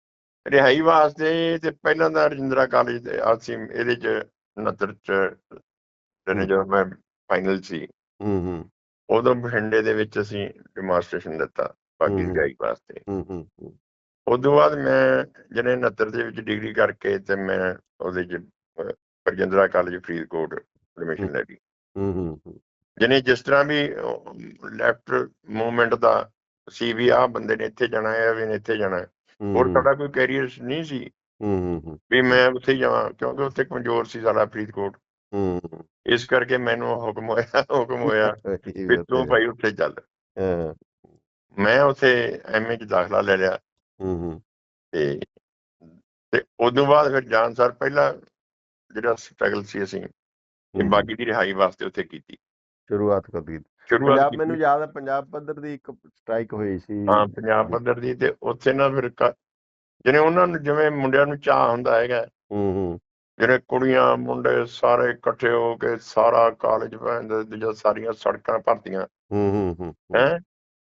ਰਿਹਾਈ ਵਾਸਤੇ ਤੇ ਪਹਿਲਾਂ ਦਾ ਰਜਿੰਦਰਾ ਕਾਲਜ ਦੇ ਅਸੀਂ ਇਹਦੇ ਚ 69 ਚ ਜਦੋਂ ਮੈਂ ਫਾਈਨਲ ਸੀ। ਹੂੰ ਹੂੰ। ਉਦੋਂ ਬਠਿੰਡੇ ਦੇ ਵਿੱਚ ਅਸੀਂ ਡੈਮੋਨਸਟ੍ਰੇਸ਼ਨ ਦਿੱਤਾ। ਰਿਹਾਈ ਵਾਸਤੇ। ਹੂੰ ਹੂੰ ਤੋਂ ਬਾਅਦ ਮੈਂ ਜਿਹੜੇ 69 ਦੇ ਵਿੱਚ ਡਿਗਰੀ ਕਰਕੇ ਤੇ ਮੈਂ ਉਹਦੇ ਚ ਅਹ, ਰਜਿੰਦਰਾ ਕਾਲਜ ਫਰੀਦਕੋਟ ਐਡਮਿਸ਼ਨ ਲੈ ਲਈ। ਹੂੰ ਹੂੰ ਜਿਹਨੇ ਜਿਸ ਤਰ੍ਹਾਂ ਵੀ ਲੈਫਟ ਮੂਵਮੈਂਟ ਦਾ ਸੀ ਵੀ ਆ ਬੰਦੇ ਨੇ ਇੱਥੇ ਜਾਣਾ ਹੈ ਵੀ ਨੇ ਇੱਥੇ ਜਾਣਾ ਹੈ। ਹੋਰ ਸਾਡਾ ਕੋਈ ਕੈਰੀਅਰ ਨਹੀਂ ਸੀ। ਹੂੰ ਹੂੰ ਵੀ ਮੈਂ ਉੱਥੇ ਜਾਵਾਂ ਕਿਉਂਕਿ ਉੱਥੇ ਕਮਜ਼ੋਰ ਸੀ ਸਾਡਾ ਫਰੀਦਕੋਟ। ਹੂੰ ਹੂੰ, ਇਸ ਕਰਕੇ ਮੈਨੂੰ ਹੁਕਮ ਹੋਇਆ ਹੁਕਮ ਹੋਇਆ ਵੀ ਉੱਥੇ ਤੂੰ ਭਾਈ ਉੱਥੇ ਚੱਲ। ਹਾਂ, ਮੈਂ ਉੱਥੇ ਐਮਏ ਚ ਦਾਖਲਾ ਲੈ ਲਿਆ। ਹੂੰ ਹੂੰ। ਤੇ ਤੇ ਉਦੋਂ ਬਾਅਦ ਫਿਰ ਜਾਣ ਸਾਰ ਪਹਿਲਾ ਜਿਹੜਾ ਸਟਰਗਲ ਸੀ ਅਸੀਂ ਹੂੰ, ਬਾਗੀ ਦੀ ਰਿਹਾਈ ਵਾਸਤੇ ਉੱਥੇ ਕੀਤੀ। ਸ਼ੁਰੂਆਤ ਕਰ ਦਿੱਤੀ। ਸ਼ੁਰੂਆਤ ਪੰਜਾਬ ਕੀਤੀ। ਮੈਨੂੰ ਯਾਦ ਹੈ ਪੰਜਾਬ ਪੱਧਰ ਦੀ ਇੱਕ ਸਟ੍ਰਾਈਕ ਹੋਈ ਸੀ। ਹਾਂ ਪੰਜਾਬ ਪੱਧਰ ਦੀ ਤੇ ਉੱਥੇ ਨਾ ਫਿਰ ਕ- ਜਿਹਨੇ ਉਹਨਾਂ ਨੂੰ ਜਿਵੇਂ ਮੁੰਡਿਆਂ ਨੂੰ ਚਾਹ ਹੁੰਦਾ ਹੈਗਾ। ਹੂੰ ਹੂੰ। ਜਿਹੜੇ ਕੁੜੀਆਂ ਮੁੰਡੇ ਸਾਰੇ ਇਕੱਠੇ ਹੋ ਕੇ ਸਾਰਾ ਕਾਲਜ ਪੈਂਦਾ ਦੂਜਾ ਸਾਰੀਆਂ ਸੜਕਾਂ ਭਰਤੀਆਂ। ਹੂੰ ਹੂੰ ਹੂੰ ਹੈ।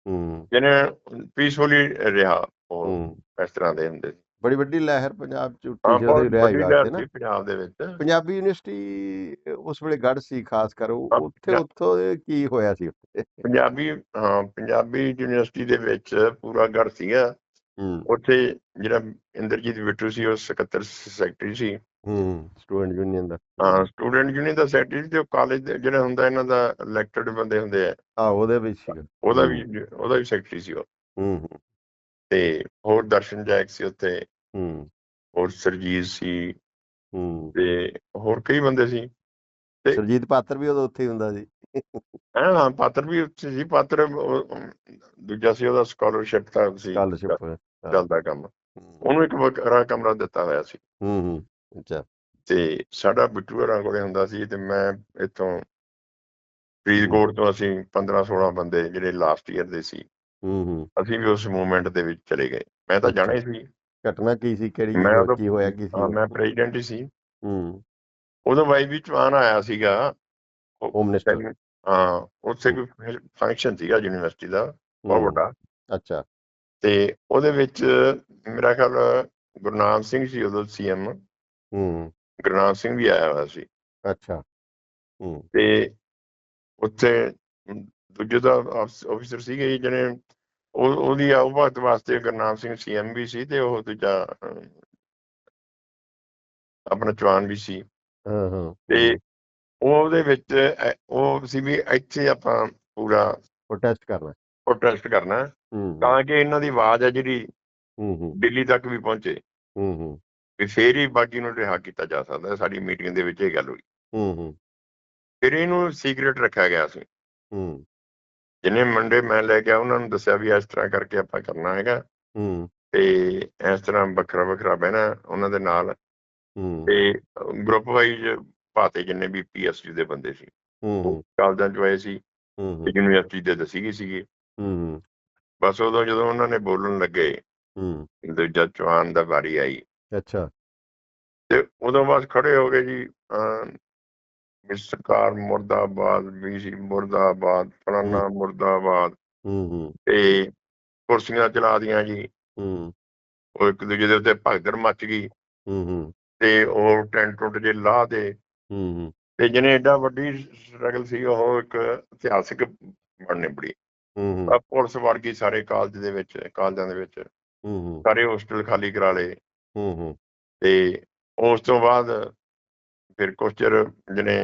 ਹੂੰ? ਜਿਹਨੇ ਪੀਸਫੁਲੀ ਰਿਹਾ ਉਹ ਹੂੰ। ਇਸ ਤਰ੍ਹਾਂ ਦੇ ਹੁੰਦੇ ਬੜੀ ਵੱਡੀ ਲਹਿਰ ਪੰਜਾਬ ਚ ਉੱਠੀ ਲਹਿਰ ਨਾ। ਸੀ ਪੰਜਾਬ ਦੇ ਵਿੱਚ। ਪੰਜਾਬੀ ਯੂਨੀਵਰਸਿਟੀ ਉਸ ਵੇਲੇ ਗੜ ਸੀ ਖਾਸ ਕਰ ਉੱਥੇ ਉੱਥੋਂ ਕੀ ਹੋਇਆ ਸੀ ਪੰਜਾਬੀ ਹਾਂ ਪੰਜਾਬੀ ਯੂਨੀਵਰਸਿਟੀ ਦੇ ਵਿੱਚ ਪੂਰਾ ਗੜ ਸੀਗਾ। ਉੱਥੇ ਜਿਹੜਾ ਇੰਦਰਜੀਤ ਬਿੱਟੂ ਸੀ ਉਹ ਸਕੱਤਰ ਸੈਕਟਰੀ ਸੀ। ਹੂੰ। ਸਟੂਡੈਂਟ ਯੂਨੀਅਨ ਦਾ। ਹਾਂ ਸਟੂਡੈਂਟ ਯੂਨੀਅਨ ਦਾ ਸੈਕਟਰੀ ਤੇ ਕਾਲਜ ਦੇ ਜਿਹੜਾ ਹੁੰਦਾ ਇਹਨਾਂ ਦਾ ਇਲੈਕਟਡ ਬੰਦੇ ਹੁੰਦੇ ਆ। ਆ ਉਹਦੇ ਵਿੱਚ ਸੀਗਾ। ਉਹਦਾ। ਵੀ ਉਹਦਾ ਵੀ ਸੈਕਟਰੀ ਸੀ ਉਹ। ਹੂੰ ਹੂੰ। ਤੇ ਹੋਰ ਦਰਸ਼ਨ ਜੈਕ ਸੀ ਉੱਥੇ। ਹੂੰ। ਹੋਰ ਸਰਜੀਤ ਸੀ। ਹੂੰ। ਤੇ ਹੋਰ ਕਈ ਬੰਦੇ ਸੀ। ਤੇ- ਸਰਜੀਤ ਪਾਤਰ ਵੀ ਉਦੋਂ ਉੱਥੇ ਹੀ ਹੁੰਦਾ ਸੀ। ਹਾਂ ਹਾਂ ਪਾਤਰ ਵੀ ਉੱਥੇ ਸੀ। ਪਾਤਰ ਦੂਜਾ ਸੀ ਉਹਦਾ ਸਕਾਲਰਸ਼ਿਪ ਦਾ ਸੀ। ਸਕਾਲਰਸ਼ਿਪ ਚੱਲਦਾ ਕੰਮ। ਉਹਨੂੰ ਇੱਕ ਵੱਖਰਾ ਕਮਰਾ ਦਿੱਤਾ ਹੋਇਆ ਸੀ। ਹੂੰ ਹੂੰ, ਅੱਛਾ। ਤੇ ਸਾਡਾ ਬਿੱਟੂ ਹੋਰਾਂ ਕੋਲੇ ਹੁੰਦਾ ਸੀ ਤੇ ਮੈਂ ਇੱਥੋਂ ਫਰੀਦਕੋਟ ਤੋਂ ਅਸੀਂ 15 16 ਬੰਦੇ ਜਿਹੜੇ ਲਾਸਟ ਈਅਰ ਦੇ ਸੀ ਹੂੰ ਹੂੰ। ਅਸੀਂ ਵੀ ਉਸ ਮੂਵਮੈਂਟ ਦੇ ਵਿੱਚ ਚਲੇ ਗਏ। ਮੈਂ ਤਾਂ ਜਾਣਾ ਹੀ ਸੀ। ਘਟਨਾ ਕੀ ਸੀ? ਕਿਹੜੀ ਕੀ ਹੋਇਆ? ਕੀ ਸੀ ਮੈਂ ਪ੍ਰੈਜ਼ੀਡੈਂਟ ਹੀ ਸੀ। ਹੂੰ। ਉਦੋਂ ਵਾਈ ਵੀ ਚਵਾਨ ਆਇਆ ਸੀਗਾ। ਹੋਮ ਮਿਨਿਸਟਰ ਹਾਂ ਉੱਥੇ ਕੋਈ ਫੰਕਸ਼ਨ ਸੀਗਾ ਯੂਨੀਵਰਸਿਟੀ ਦਾ ਬਹੁਤ ਵੱਡਾ। ਅੱਛਾ। ਤੇ ਉਹਦੇ ਵਿੱਚ ਮੇਰਾ ਖਿਆਲ ਗੁਰਨਾਮ ਸਿੰਘ ਸੀ ਉਦੋਂ ਸੀਐਮ ਹੂੰ। ਗੁਰਨਾਮ ਸਿੰਘ ਵੀ ਆਇਆ ਹੋਇਆ ਸੀ। ਅੱਛਾ। ਹੂੰ। ਤੇ ਉੱਥੇ ਦੂਜੇ ਦਾ ਆਫੀਸਰ ਸੀਗੇ ਜੀ ਜਿਹੜੇ ਉਹ ਉਹਦੀ ਆਉਬਾਤ ਵਾਸਤੇ ਗੁਰਨਾਮ ਸਿੰਘ ਸੀਐਮ ਵੀ ਸੀ ਤੇ ਉਹ ਦੂਜਾ ਆਪਣਾ ਜਵਾਨ ਵੀ ਸੀ। ਹਾਂ ਹਾਂ। ਤੇ ਉਹਦੇ ਵਿੱਚ ਉਹ ਸੀ ਵੀ ਇੱਥੇ ਆਪਾਂ ਪੂਰਾ ਪ੍ਰੋਟੈਸਟ ਕਰਨਾ। ਪ੍ਰੋਟੈਸਟ ਕਰਨਾ। ਤਾਂ ਕਿ ਇਹਨਾਂ ਦੀ ਆਵਾਜ਼ ਹੈ ਜਿਹੜੀ ਹੂੰ ਹੂੰ। ਦਿੱਲੀ ਤੱਕ ਵੀ ਪਹੁੰਚੇ। ਹੂੰ ਹੂੰ। ਵੀ ਫੇਰ ਹੀ ਬਾਕੀ ਨੂੰ ਰਿਹਾ ਕੀਤਾ ਜਾ ਸਕਦਾ ਸਾਡੀ ਮੀਟਿੰਗ ਦੇ ਵਿੱਚ ਇਹ ਗੱਲ ਹੋਈ। ਹੂੰ ਹੂੰ। ਫਿਰ ਇਹਨੂੰ ਸੀਕ੍ਰੀਟ ਰੱਖਿਆ ਗਿਆ ਸੀ। ਹੂੰ। ਜਿੰਨੇ ਮੰਡੇ ਮੈਂ ਲੈ ਕੇ ਉਹਨਾਂ ਨੂੰ ਦੱਸਿਆ ਵੀ ਇਸ ਤਰ੍ਹਾਂ ਕਰਕੇ ਆਪਾਂ ਕਰਨਾ ਹੈਗਾ। ਹੂੰ। ਤੇ ਇਸ ਤਰ੍ਹਾਂ ਵੱਖਰਾ ਵੱਖਰਾ ਬਹਿਣਾ ਉਹਨਾਂ ਦੇ ਨਾਲ। ਹੂੰ। ਤੇ ਗਰੁੱਪ ਵਾਈਜ਼ ਪਾਤੇ ਜਿੰਨੇ ਵੀ ਪੀਐਸਯੂ ਦੇ ਬੰਦੇ ਸੀ ਹੂੰ ਕਾਲਜਾਂ ਚ ਆਏ ਸੀ। ਹੂੰ ਯੂਨੀਵਰਸਿਟੀ ਦੇ ਤਾਂ ਸੀਗੇ ਸੀਗੇ। ਹੂੰ ਬਸ ਉਦੋਂ ਜਦੋਂ ਉਹਨਾਂ ਨੇ ਬੋਲਣ ਲੱਗੇ ਹੂੰ। ਦੂਜਾ ਚੌਹਾਨ ਦਾ ਵਾਰੀ ਆਈ ਅੱਛਾ। ਤੇ ਉਦੋਂ ਬਾਅਦ ਖੜੇ ਹੋ ਗਏ ਜੀ ਵੀ ਸਰਕਾਰ ਮੁਰਦਾਬਾਦ ਵੀ ਸੀ ਮੁਰਦਾਬਾਦ ਫਲਾਨਾ ਮੁਰਦਾਬਾਦ। ਹੂੰ ਹੂੰ। ਤੇ ਕੁਰਸੀਆਂ ਚਲਾ ਦੀਆਂ ਜੀ। ਹੂੰ। ਉਹ ਇੱਕ ਦੂਜੇ ਦੇ ਉੱਤੇ ਭਗਦੜ ਮੱਚ ਗਈ। ਹੂੰ ਹੂੰ। ਤੇ ਉਹ ਟੈਂਟ ਟੁੱਟ ਜੇ ਲਾਹ ਦੇ ਹੂੰ ਹੂੰ। ਤੇ ਜਿਹਨੇ ਐਡਾ ਵੱਡੀ ਸਟਰਗਲ ਸੀ ਉਹ ਇੱਕ ਇਤਿਹਾਸਿਕ ਬਣਨੇ ਬੜੀ ਹੂੰ ਹੂੰ। ਪੁਲਿਸ ਵੜ ਗਈ ਸਾਰੇ ਕਾਲਜ ਦੇ ਵਿੱਚ ਕਾਲਜਾਂ ਦੇ ਵਿੱਚ। ਹੂੰ ਹੂੰ। ਸਾਰੇ ਹੋਸਟਲ ਖਾਲੀ ਕਰਾ ਲਏ। ਹੂੰ ਹੂੰ ਤੇ ਉਸ ਤੋਂ ਬਾਅਦ ਫਿਰ ਕੁਛ ਚਿਰ ਜਿਹਨੇ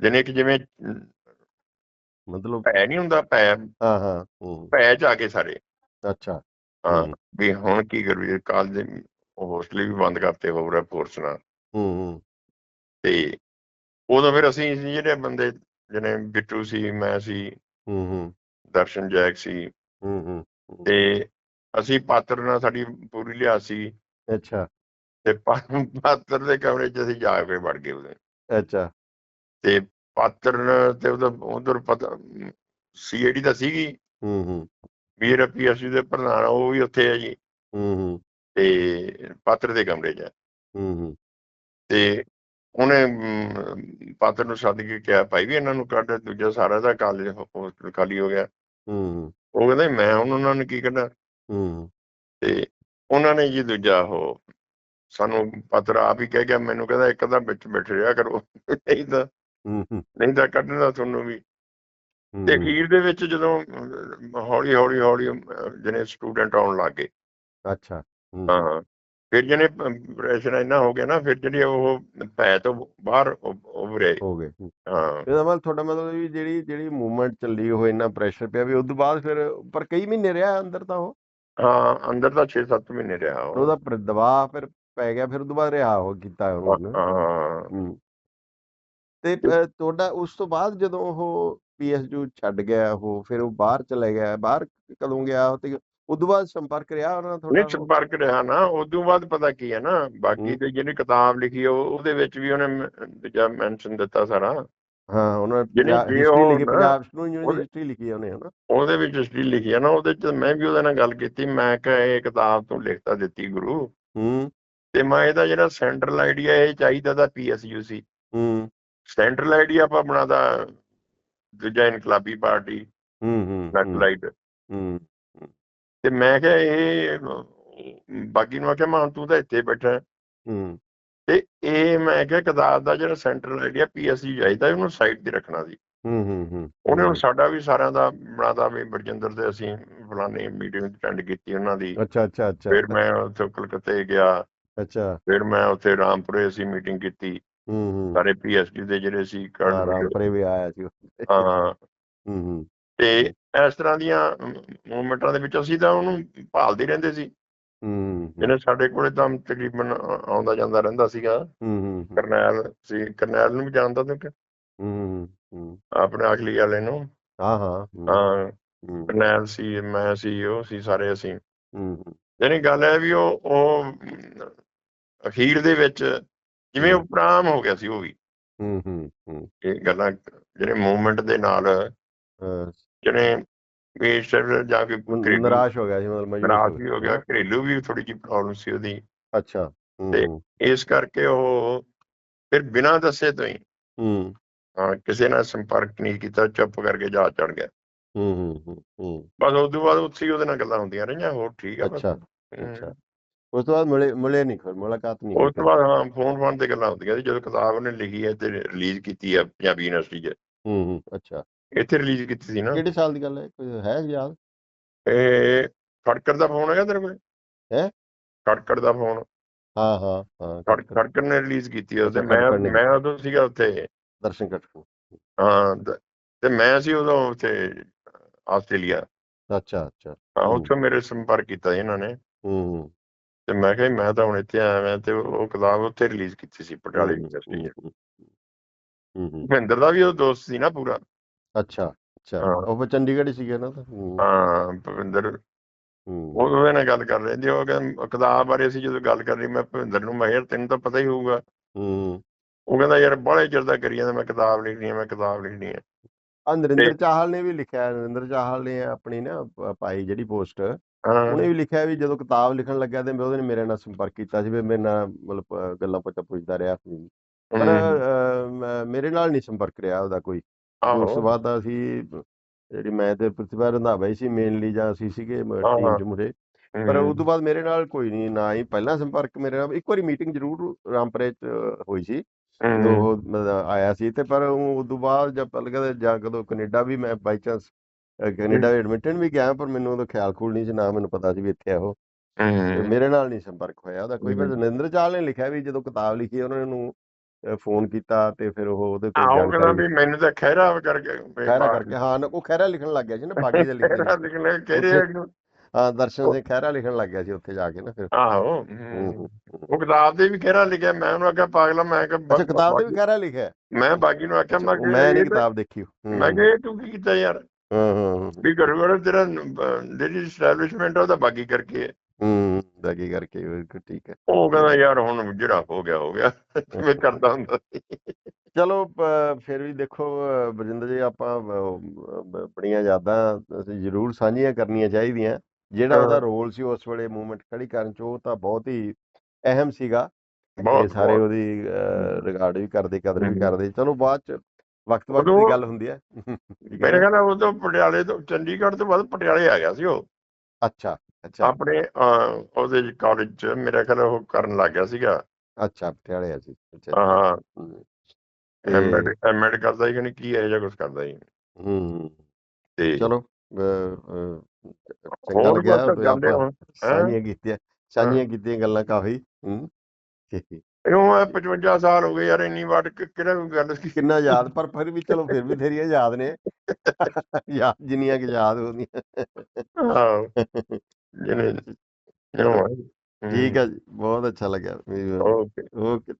ਜਿਹਨੇ ਕਿ ਜਿਵੇਂ ਮਤਲਬ ਭੈ ਨਹੀਂ ਹੁੰਦਾ ਭੈ ਹਾਂ ਹਾਂ ਭੈ ਚ ਆ ਕੇ ਸਾਰੇ। ਅੱਛਾ। ਹਾਂ। ਵੀ ਹੁਣ ਕੀ ਕਰੀਏ ਕਾਲਜ ਹੋਸਟਲ ਵੀ ਬੰਦ ਕਰਤੇ ਹੋ ਰਿਹਾ ਫੋਰਸ ਨਾਲ। ਹੂੰ ਹੂੰ ਤੇ ਉਦੋਂ ਫਿਰ ਅਸੀਂ ਜਿਹੜੇ ਬੰਦੇ ਜਿਹਨੇ ਬਿੱਟੂ ਸੀ ਮੈਂ ਸੀ ਹੂੰ ਹੂੰ ਦਰਸ਼ਨ ਜੈਕ ਸੀ। ਹੂੰ ਹੂੰ। ਤੇ ਅਸੀਂ ਪਾਤਰ ਨਾਲ ਸਾਡੀ ਪੂਰੀ ਲਿਆ ਸੀ। ਅੱਛਾ। ਤੇ ਪਾ- ਪਾਤਰ ਦੇ ਕਮਰੇ 'ਚ ਅਸੀਂ ਜਾ ਕੇ ਵੜ ਗਏ ਉਹਦੇ ਅੱਛਾ। ਤੇ ਪਾਤਰ ਨਾਲ ਤੇ ਉਹਦਾ ਉਧਰ ਪਤਾ ਸੀਆਈਡੀ ਦਾ ਸੀਗੀ। ਹੂੰ ਹੂੰ। ਵੀਰ ਪੀਐਸਯੂ ਦੇ ਪ੍ਰਧਾਨ ਉਹ ਵੀ ਉੱਥੇ ਹੈ ਜੀ। ਹੂੰ ਹੂੰ। ਤੇ ਪਾਤਰ ਦੇ ਕਮਰੇ 'ਚ ਹੈ। ਹੂੰ ਹੂੰ। ਤੇ ਉਹਨੇ ਅਮ, ਪਾਤਰ ਨੂੰ ਸੱਦ ਕੇ ਕਿਹਾ ਭਾਈ ਵੀ ਇਹਨਾਂ ਨੂੰ ਕੱਢ ਦੂਜਾ ਸਾਰਾ ਦਾ ਕਾਲਜ ਹੋਸਟਲ ਖਾਲੀ ਹੋ ਗਿਆ। ਹੂੰ ਹੂੰ। ਉਹ ਕਹਿੰਦਾ ਮੈਂ ਹੁਣ ਉਹਨਾਂ ਨੂੰ ਕੀ ਕੱਢਾਂ? ਹੂੰ। ਤੇ ਉਹਨਾਂ ਨੇ ਜੀ ਦੂਜਾ ਉਹ ਸਾਨੂੰ ਪੱਤਰ ਆਪ ਹੀ ਕਹਿ ਗਿਆ ਮੈਨੂੰ ਕਹਿੰਦਾ ਇੱਕ ਤਾਂ ਵਿੱਚ ਬੈਠ ਰਿਹਾ ਕਰੋ ਨਹੀਂ ਤਾਂ ਨਹੀਂ ਤਾਂ ਕੱਢਣਾ ਤੁਹਾਨੂੰ ਵੀ। ਤੇ ਅਖੀਰ ਦੇ ਵਿੱਚ ਜਦੋਂ ਹੌਲੀ ਹੌਲੀ ਹੌਲੀ ਜਿਹਨੇ ਸਟੂਡੈਂਟ ਆਉਣ ਲੱਗ ਅੱਛਾ ਹੂੰ। ਫਿਰ ਜਿਹਨੇ ਪ੍ਰੈਸ਼ਰ ਇੰਨਾ ਹੋ ਗਿਆ ਨਾ ਫਿਰ ਜਿਹੜੀ ਉਹ ਭੈ ਤੋਂ ਬਾਹਰ ਉਭਰੇ ਹੋ ਗਏ ਹੂੰ। ਹਾਂ। ਇਹਦਾ ਮਤਲਬ ਤੁਹਾਡਾ ਮਤਲਬ ਵੀ ਜਿਹੜੀ ਜਿਹੜੀ ਮੂਵਮੈਂਟ ਚੱਲੀ ਉਹ ਇੰਨਾ ਪ੍ਰੈਸ਼ਰ ਪਿਆ ਵੀ ਉਸ ਤੋਂ ਬਾਅਦ ਫਿਰ ਪਰ ਕਈ ਮਹੀਨੇ ਰਿਹਾ ਅੰਦਰ ਤਾਂ ਉਹ? ਹਾਂ ਅੰਦਰ ਤਾਂ 6-7 ਮਹੀਨੇ ਰਿਹਾ ਉਹ। ਉਹਦਾ ਪਰ ਦਬਾਅ ਫਿਰ ਪੈ ਗਿਆ ਫਿਰ ਬਾਅਦ ਰਿਹਾ ਹੋ ਕੀਤਾ ਉਹਨੂੰ। ਹਾਂ। ਤੇ ਅ, ਤੁਹਾਡਾ ਉਸ ਤੋਂ ਬਾਅਦ ਜਦੋਂ ਉਹ ਪੀਐਸਯੂ ਛੱਡ ਗਿਆ ਉਹ ਫਿਰ ਉਹ ਬਾਹਰ ਚਲਾ ਗਿਆ ਬਾਹਰ ਕਦੋਂ ਗਿਆ ਉਹ ਤੇ ਤੋਂ ਬਾਅਦ ਸੰਪਰਕ ਰਿਹਾ ਉਹਨਾਂ ਨਾਲ ਨਹੀਂ ਤੁਹਾਡਾ ਸੰਪਰਕ ਰਿਹਾ ਨਾ ਉਦੋਂ ਬਾਅਦ ਪਤਾ ਕੀ ਹੈ ਨਾ ਬਾਕੀ ਹੂੰ। ਤੇ ਜਿਹਨੇ ਕਿਤਾਬ ਲਿਖੀ ਉਹ ਉਹਦੇ ਵਿੱਚ ਵੀ ਉਹਨੇ ਮੈਂਸ਼ਨ ਦਿੱਤਾ ਸਾਰਾ। ਹਾਂ ਉਹਨਾਂ ਜਿਹੜੀ ਹਿਸਟਰੀ ਲਿਖੀ ਨਾ, ਪੰਜਾਬ ਨੂੰ ਯੂਨੀਵਰਸਿਟੀ ਲਿਖੀ ਉਹਨੇ ਹਨਾ? ਉਹਦੇ ਵਿੱਚ ਹਿਸਟਰੀ ਲਿਖੀ ਹੈ ਨਾ ਉਹਦੇ ਚ ਮੈਂ ਵੀ ਉਹਦੇ ਨਾਲ ਗੱਲ ਕੀਤੀ ਮੈਂ ਕਿਹਾ ਇਹ ਕਿਤਾਬ ਤੋਂ ਲਿਖਤਾ ਦਿੱਤੀ ਗੁਰੂ। ਹੂੰ। ਤੇ ਮੈਂ ਇਹਦਾ ਜਿਹੜਾ ਸੈਂਟਰਲ ਆਈਡੀਆ ਇਹ ਚਾਹੀਦਾ ਤਾਂ ਪੀਐਸਯੂ ਸੀ ਹੂੰ। ਸੈਂਟਰਲ ਆਈਡੀਆ ਆਪਾਂ ਬਣਾਦਾ ਦੂਜਾ ਇਨਕਲਾਬੀ ਪਾਰਟੀ ਹੂੰ ਹੂੰ ਨੈਟਲਾਈਟ ਹੂੰ ਤੇ ਮੈਂ ਕਿਹਾ ਇਹ ਬਾਕੀ ਨੂੰ ਆਖਿਆ ਮੈਂ ਤੂੰ ਤਾਂ ਇੱਥੇ ਬੈਠਾ। ਹੂੰ। ਤੇ ਇਹ ਮੈਂ ਕਿਹਾ ਕਿਤਾਬ ਦਾ ਜਿਹੜਾ ਸੈਂਟਰਲ ਆਈਡੀਆ ਪੀਐਸਯੂ ਚਾਹੀਦਾ ਉਹਨੂੰ ਸਾਈਟ ਤੇ ਰੱਖਣਾ ਸੀ। ਹੂੰ ਹੂੰ ਹੂੰ। ਉਹਨੇ ਹੁਣ ਸਾਡਾ ਵੀ ਸਾਰਿਆਂ ਦਾ ਬਣਾਦਾ ਵੀ ਬਰਜਿੰਦਰ ਤੇ ਅਸੀਂ ਫਲਾਣੀ ਮੀਟਿੰਗ ਅਟੈਂਡ ਕੀਤੀ ਉਹਨਾਂ ਦੀ। ਅੱਛਾ ਅੱਛਾ ਅੱਛਾ। ਫਿਰ ਮੈਂ ਉੱਥੇ ਕਲਕੱਤੇ ਗਿਆ। ਅੱਛਾ। ਫਿਰ ਮੈਂ ਉੱਥੇ ਰਾਮਪੁਰੇ ਅਸੀਂ ਮੀਟਿੰਗ ਕੀਤੀ। ਹੂੰ ਹੂੰ। ਸਾਰੇ ਪੀਐਸਡੀ ਦੇ ਜਿਹੜੇ ਸੀ ਹਾਂ, ਕਾਰਡ ਰਾਮਪੁਰੇ ਵੀ ਆਇਆ ਸੀ ਉਹ। ਹਾਂ ਹੂੰ। ਹੂੰ ਤੇ ਇਸ ਤਰ੍ਹਾਂ ਦੀਆਂ ਮੂਵਮੈਂਟਾਂ ਦੇ ਵਿੱਚ ਅਸੀਂ ਤਾਂ ਉਹਨੂੰ ਭਾਲਦੇ ਰਹਿੰਦੇ ਸੀ। ਹੂੰ ਜਿਹਨੇ ਸਾਡੇ ਕੋਲੇ ਤਾਂ ਤਕਰੀਬਨ ਆਉਂਦਾ ਜਾਂਦਾ ਰਹਿੰਦਾ ਸੀਗਾ। ਹੂੰ ਹੂੰ ਕਰਨੈਲ ਸੀ ਕਰਨੈਲ ਨੂੰ ਵੀ ਜਾਣਦਾ ਤੂੰ ਕਿ? ਹੂੰ ਹੂੰ, ਹੂੰ। ਆਪਣੇ ਆਖਲੀ ਵਾਲੇ ਨੂੰ। ਹਾਂ ਹਾਂ ਕਰਨੈਲ ਸੀ ਮੈਂ ਸੀ ਉਹ ਸੀ ਸਾਰੇ ਅਸੀਂ। ਹੂੰ ਯਾਨੀ ਗੱਲ ਹੈ ਵੀ ਉਹ ਅਖੀਰ ਦੇ ਵਿੱਚ ਜਿਵੇਂ। ਉਪਰਾਮ ਹੋ ਗਿਆ ਸੀ ਉਹ ਵੀ। ਹੂੰ ਹੂੰ ਇਹ ਗੱਲਾਂ ਜਿਹੜੇ ਮੂਵਮੈਂਟ ਦੇ ਨਾਲ ਜਿਹੜੇ ਵੀ ਸਿਰ ਜਾ ਕੇ ਘਰੇਲੂ ਨਿਰਾਸ਼ ਹੋ ਗਿਆ ਸੀ ਮਤਲਬ ਨਿਰਾਸ਼ ਵੀ ਹੋ ਗਿਆ। ਘਰੇਲੂ ਵੀ ਥੋੜੀ ਜਿਹੀ ਪ੍ਰੋਬਲਮ ਸੀ ਉਹਦੀ। ਅੱਛਾ ਹੂੰ। ਤੇ- ਇਸ ਕਰਕੇ ਉਹ ਫਿਰ ਬਿਨਾਂ ਦੱਸੇ ਤੋਂ ਹੀ ਹੂੰ। ਹਾਂ, ਕਿਸੇ ਨਾਲ ਸੰਪਰਕ ਨਹੀਂ ਕੀਤਾ ਚੁੱਪ ਕਰਕੇ ਜਾ ਚੜ ਗਿਆ। ਹੂੰ ਹੂੰ ਹੂੰ ਹੂੰ। ਬਸ ਉਸ ਤੋਂ ਬਾਅਦ ਉੱਥੇ ਹੀ ਉਹਦੇ ਨਾਲ ਗੱਲਾਂ ਹੁੰਦੀਆਂ ਰਹੀਆਂ ਹੋਰ ਠੀਕ ਆ ਬਸ। ਅੱਛਾ ਹਮ। ਅੱਛਾ। ਉਸ ਤੋਂ ਬਾਅਦ ਮਿਲੇ ਮਿਲੇ ਨਹੀਂ ਫਿਰ ਮੁਲਾਕਾਤ ਨਹੀਂ ਉਸ ਤੋਂ ਬਾਅਦ ਹਾਂ ਫੋਨ ਫੋਨ ਤੇ ਗੱਲਾਂ ਹੁੰਦੀਆਂ ਸੀ ਜਦੋਂ ਕਿਤਾਬ ਉਹਨੇ ਲਿਖੀ ਹੈ ਤੇ ਰਿਲੀਜ਼ ਕੀਤੀ ਹੈ ਪੰਜਾਬੀ ਯੂਨੀਵਰਸਿਟੀ 'ਚ। ਹੂੰ ਹੂੰ ਅੱਛਾ। ਇੱਥੇ ਰਿਲੀਜ਼ ਕੀਤੀ ਸੀ ਨਾ। ਕਿਹੜੇ ਸਾਲ ਦੀ ਗੱਲ ਹੈ? ਕੋਈ ਹੈ ਯਾਦ? ਇਹ ਖੜਕਰ ਦਾ ਫੋਨ ਹੈਗਾ ਤੇਰੇ ਕੋਲ? ਹੈਂ? ਖੜਕਰ ਦਾ ਫੋਨ। ਹਾਂ ਹਾਂ ਹਾਂ ਖੜ- ਖੜਕਰ ਨੇ ਰਿਲੀਜ਼ ਕੀਤੀ ਉਹ ਤੇ ਅੱਛਾ, ਮੈਂ। ਮੈਂ ਉਦੋਂ ਸੀਗਾ ਉੱਥੇ। ਦਰਸ਼ਨ ਕਟਕੂ ਹਾਂ ਤ- ਮੈਂ ਸੀ ਉਦੋਂ ਉੱਥੇ ਆਸਟ੍ਰੇਲੀਆ। ਅੱਛਾ ਅੱਛਾ। ਹਾਂ। ਉੱਥੋਂ ਮੇਰੇ ਸੰਪਰਕ ਕੀਤਾ ਇਹਨਾਂ ਨੇ। ਹੂੰ ਤੇ ਮੈਂ ਕਿਹਾ ਮੈਂ ਤਾਂ ਹੁਣ ਇੱਥੇ ਆਇਆ ਮੈਂ ਤੇ ਉਹ ਕਿਤਾਬ ਉੱਥੇ ਰਿਲੀਜ਼ ਕੀਤੀ ਸੀ ਪਟਿਆਲੇ ਯੂਨੀਵਰਸਿਟੀ 'ਚ। ਹੂੰ, ਹੂੰ। ਭਿੰਦਰ ਦਾ ਵੀ ਉਹ ਦੋਸਤ ਸੀ ਨਾ ਪੂਰਾ। ਅੱਛਾ ਅੱਛਾ। ਹਾਂ। ਉਹ ਫਿਰ ਚੰਡੀਗੜ੍ਹ ਹੀ ਸੀਗਾ ਨਾ ਤਾਂ ਹੂੰ। ਹਾਂ ਭਵਿੰਦਰ। ਹੂੰ। ਉਹ ਉਹਦੇ ਨਾਲ ਗੱਲ ਕਰ ਰਹੇ ਸੀ ਉਹ ਕਹਿੰਦਾ ਕਿਤਾਬ ਬਾਰੇ ਅਸੀਂ ਜਦੋਂ ਗੱਲ ਕਰ ਰਹੀ ਮੈਂ ਭਵਿੰਦਰ ਨੂੰ ਮੈਂ ਯਾਰ ਤੈਨੂੰ ਤਾਂ ਪਤਾ ਹੀ ਹੋਊਗਾ। ਹੂੰ। ਉਹ ਕਹਿੰਦਾ ਯਾਰ ਬਾਹਲੇ ਚਿਰ ਦਾ ਕਰੀ ਜਾਂਦਾ ਮੈਂ ਕਿਤਾਬ ਲਿਖਣੀ ਹੈ ਮੈਂ ਕਿਤਾਬ ਲਿਖਣੀ ਹੈ ਆ ਨਰਿੰਦਰ ਚਾਹਲ ਨੇ ਵੀ ਲਿਖਿਆ ਨਰਿੰਦਰ ਚਾਹਲ ਨੇ ਆਪਣੀ ਨਾ ਪ- ਪਾਈ ਜਿਹੜੀ ਪੋਸਟ ਹਾਂ। ਉਹਨੇ ਵੀ ਲਿਖਿਆ ਵੀ ਜਦੋਂ ਕਿਤਾਬ ਲਿਖਣ ਲੱਗਿਆ ਤੇ ਉਹਦੇ ਨੇ ਮੇਰੇ ਨਾਲ ਸੰਪਰਕ ਕੀਤਾ ਸੀ ਵੀ ਮੇਰੇ ਨਾਲ ਮਤਲਬ ਗੱਲਾਂ ਪੁੱਛਾ ਪੁੱਛਦਾ ਰਿਹਾ ਸੀ। ਪਰ ਹਮ, ਮ- ਮੇਰੇ ਨਾਲ ਨਹੀਂ ਸੰਪਰਕ ਰਿਹਾ ਉਹਦਾ ਕੋਈ। ਉਸ ਤੋਂ ਆਹੋ ਬਾਅਦ ਤਾਂ ਅਸੀਂ ਜਿਹੜੀ ਮੈਂ ਤੇ ਪ੍ਰਤਿਭਾ ਰੰਧਾਵਾ ਹੀ ਸੀ ਮੇਨਲੀ ਜਾਂ ਅਸੀਂ ਸੀਗੇ ਟੀਮ। ਚ ਮੁਰੇ ਪਰ ਉਸ ਤੋਂ ਬਾਅਦ ਮੇਰੇ ਨਾਲ ਕੋਈ ਨਹੀਂ ਨਾ ਹੀ ਪਹਿਲਾਂ ਸੰਪਰਕ ਮੇਰੇ ਨਾਲ ਇੱਕ ਵਾਰੀ ਮੀਟਿੰਗ ਜ਼ਰੂਰ ਰਾਮਪੁਰੇ ਚ ਹੋਈ ਸੀ ਮਤਲਬ ਆਇਆ ਸੀ ਤੇ ਪਰ ਉਸ ਤੋਂ ਬਾਅਦ ਜਦ ਪਤਾ ਲੱਗਿਆ ਜਾਂ ਕਦੋਂ ਕੈਨੇਡਾ ਵੀ ਮੈਂ ਬਾਈ ਚਾਂਸ ਕੈਨੇਡਾ ਐਡਮਿਟਨ ਵੀ ਗਿਆ ਪਰ ਮੈਨੂੰ ਉਹਦਾ ਖਿਆਲ ਖੂਲ ਨਹੀਂ ਸੀ ਨਾ ਮੈਨੂੰ ਪਤਾ ਸੀ ਵੀ ਇੱਥੇ ਆ ਉਹ। ਤੇ ਹਮ, ਮੇਰੇ ਨਾਲ ਨਹੀਂ ਸੰਪਰਕ ਹੋਇਆ ਉਹਦਾ ਕੋਈ। ਪਰ। ਨਰਿੰਦਰ ਚਾਲ ਨੇ ਲਿਖਿਆ ਵੀ ਜਦੋਂ ਕਿਤਾਬ ਲਿਖੀ ਉਹਨਾਂ ਨੂੰ ਫੋਨ ਕੀਤਾ ਤੇ ਫਿਰ ਉਹ ਉਹਦੇ ਕੋਲ ਆਹੋ ਕਹਿੰਦਾ ਜਾਣਕਾਰੀ ਵੀ ਮੈਨੂੰ ਤਾਂ ਖਹਿਰਾ ਕਰਕੇ ਬਾਹਰ- ਕਰਕੇ ਹਾਂ ਉਹ ਖੈਰਾ ਲਿਖਣ ਲੱਗ ਗਿਆ ਸੀ ਨਾ ਬਾਗੀ ਦੇ ਲਿਖਦੇ ਖਹਿਰਾ। ਲਿਖਣ ਲੱਗੇ ਕਿ- ਹਾਂ ਦਰਸ਼ਨ ਸਿੰਘ ਖੈਰਾ ਲਿਖਣ ਲੱਗ ਗਿਆ ਸੀ ਉੱਥੇ ਜਾ ਕੇ ਨਾ ਫਿਰ। ਆਹੋ। ਉਹ ਕਿਤਾਬ ਦੇ ਵੀ ਖਹਿਰਾ ਲਿਖਿਆ ਮੈਂ ਉਹਨੂੰ ਆਖਿਆ ਪਾਗਲਾ ਮੈਂ ਕਿ ਅੱਛਾ ਕਿਤਾਬ ਤੇ ਵੀ ਖੈਰਾ ਲਿਖਿਆ? ਮੈਂ ਬਾਗੀ ਨੂੰ ਆਖਿਆ ਮੈਂ ਮੈਂ ਨਹੀਂ ਕਿਤਾਬ ਦੇਖੀ। ਮੈਂ ਇਹ ਤੂੰ ਕੀ ਕੀਤਾ ਯਾਰ? ਹਾਂ ਹਾਂ ਵੀ ਘੜੋ ਤੇਰਾ ਜਿਹੜੀ ਸਟੈਬਲਿਸ਼ਮੈਂਟ ਉਹਦਾ ਬਾਗੀ ਕਰਕੇ ਹੈ। ਹੂੰ। ਬਾਗੀ ਕਰਕੇ ਉਹ ਠੀਕ ਹੈ। ਉਹ ਕਹਿੰਦਾ ਯਾਰ ਹੁਣ ਜਿਹੜਾ ਹੋ ਗਿਆ ਹੋ ਗਿਆ। ਮੈਂ ਕਰਦਾ ਹੁੰਦਾ ਚਲੋ ਫਿਰ ਵੀ ਦੇਖੋ ਅ, ਬਰਜਿੰਦਰ ਜੀ ਆਪਾਂ ਅ, ਬ- ਆਪਣੀਆਂ ਯਾਦਾਂ ਅਸੀਂ ਜ਼ਰੂਰ ਸਾਂਝੀਆਂ ਕਰਨੀਆਂ ਚਾਹੀਦੀਆਂ। ਜਿਹੜਾ। ਉਹਦਾ ਰੋਲ ਸੀ ਉਸ ਵੇਲੇ ਮੂਵਮੈਂਟ ਖੜੀ ਕਰਨ ਚ ਉਹ ਤਾਂ ਬਹੁਤ ਹੀ ਅਹਿਮ ਸੀਗਾ ਇਹ ਸਾਰੇ। ਉਹਦੀ ਰਿਗਾਰਡ ਵੀ ਕਰਦੇ ਕਦਰ ਵੀ। ਕਰਦੇ। ਚਲੋ ਬਾਅਦ ਚ ਵਕਤ ਵਕਤ ਦੀ ਗੱਲ ਹੁੰਦੀ ਹੈ। ਮੇਰੇ? ਖਿਆਲ ਉਦੋਂ ਪਟਿਆਲੇ ਤੋਂ ਚੰਡੀਗੜ੍ਹ ਤੋਂ ਬਾਅਦ ਪਟਿਆਲੇ ਆ ਗਿਆ ਸੀ ਉਹ। ਅੱਛਾ। ਅੱਛਾ। ਆਪਣੇ ਅਹ, ਉਹਦੇ ਕਾਲਜ ਚ ਮੇਰੇ ਖਿਆਲ ਉਹ ਕਰਨ ਲੱਗ ਗਿਆ ਸੀਗਾ। ਅੱਛਾ ਪਟਿਆਲੇ ਆ ਜੀ ਅੱਛਾ ਹਾਂ। ਤੇ- ਐਮਐਡ ਐਮਐਡ ਕਰਦਾ ਸੀ ਕਿ ਨਹੀਂ ਕੀ ਹੈ ਜਾਂ ਕੁਝ ਕਰਦਾ ਸੀ। ਹਮ ਤੇ ਚਲੋ ਅ, ਅ, ਚੰਗਾ ਹੋਰ ਲੱਗਿਆ ਬਸ ਵੀ ਜਾਂਦੇ ਆਪਾਂ ਹੁਣ ਸਾਂਝੀਆਂ ਕੀਤੀਆਂ ਸਾਂਝੀਆਂ ਕੀਤੀਆਂ ਗੱਲਾਂ ਕਾਫੀ ਹਮ, ਇਉਂ ਹੈ 55 ਸਾਲ ਹੋ ਗਏ ਯਾਰ ਇੰਨੀ ਵਾਰ ਕਿ- ਕਿਹੜਾ ਕੋਈ ਗੱਲ ਸੀ? ਕਿੰਨਾ ਯਾਦ ਪਰ ਫਿਰ ਵੀ ਚਲੋ ਫਿਰ ਵੀ ਤੇਰੀਆਂ ਯਾਦ ਨੇ। ਯਾਦ ਜਿੰਨੀਆਂ ਕਿ ਯਾਦ ਹੁੰਦੀਆਂ। ਹਾਂ। ਇਉਂ ਹੈ ਠੀਕ ਹੈ ਜੀ ਬਹੁਤ ਅੱਛਾ ਲੱਗਿਆ ਓਕੇ ਓਕੇ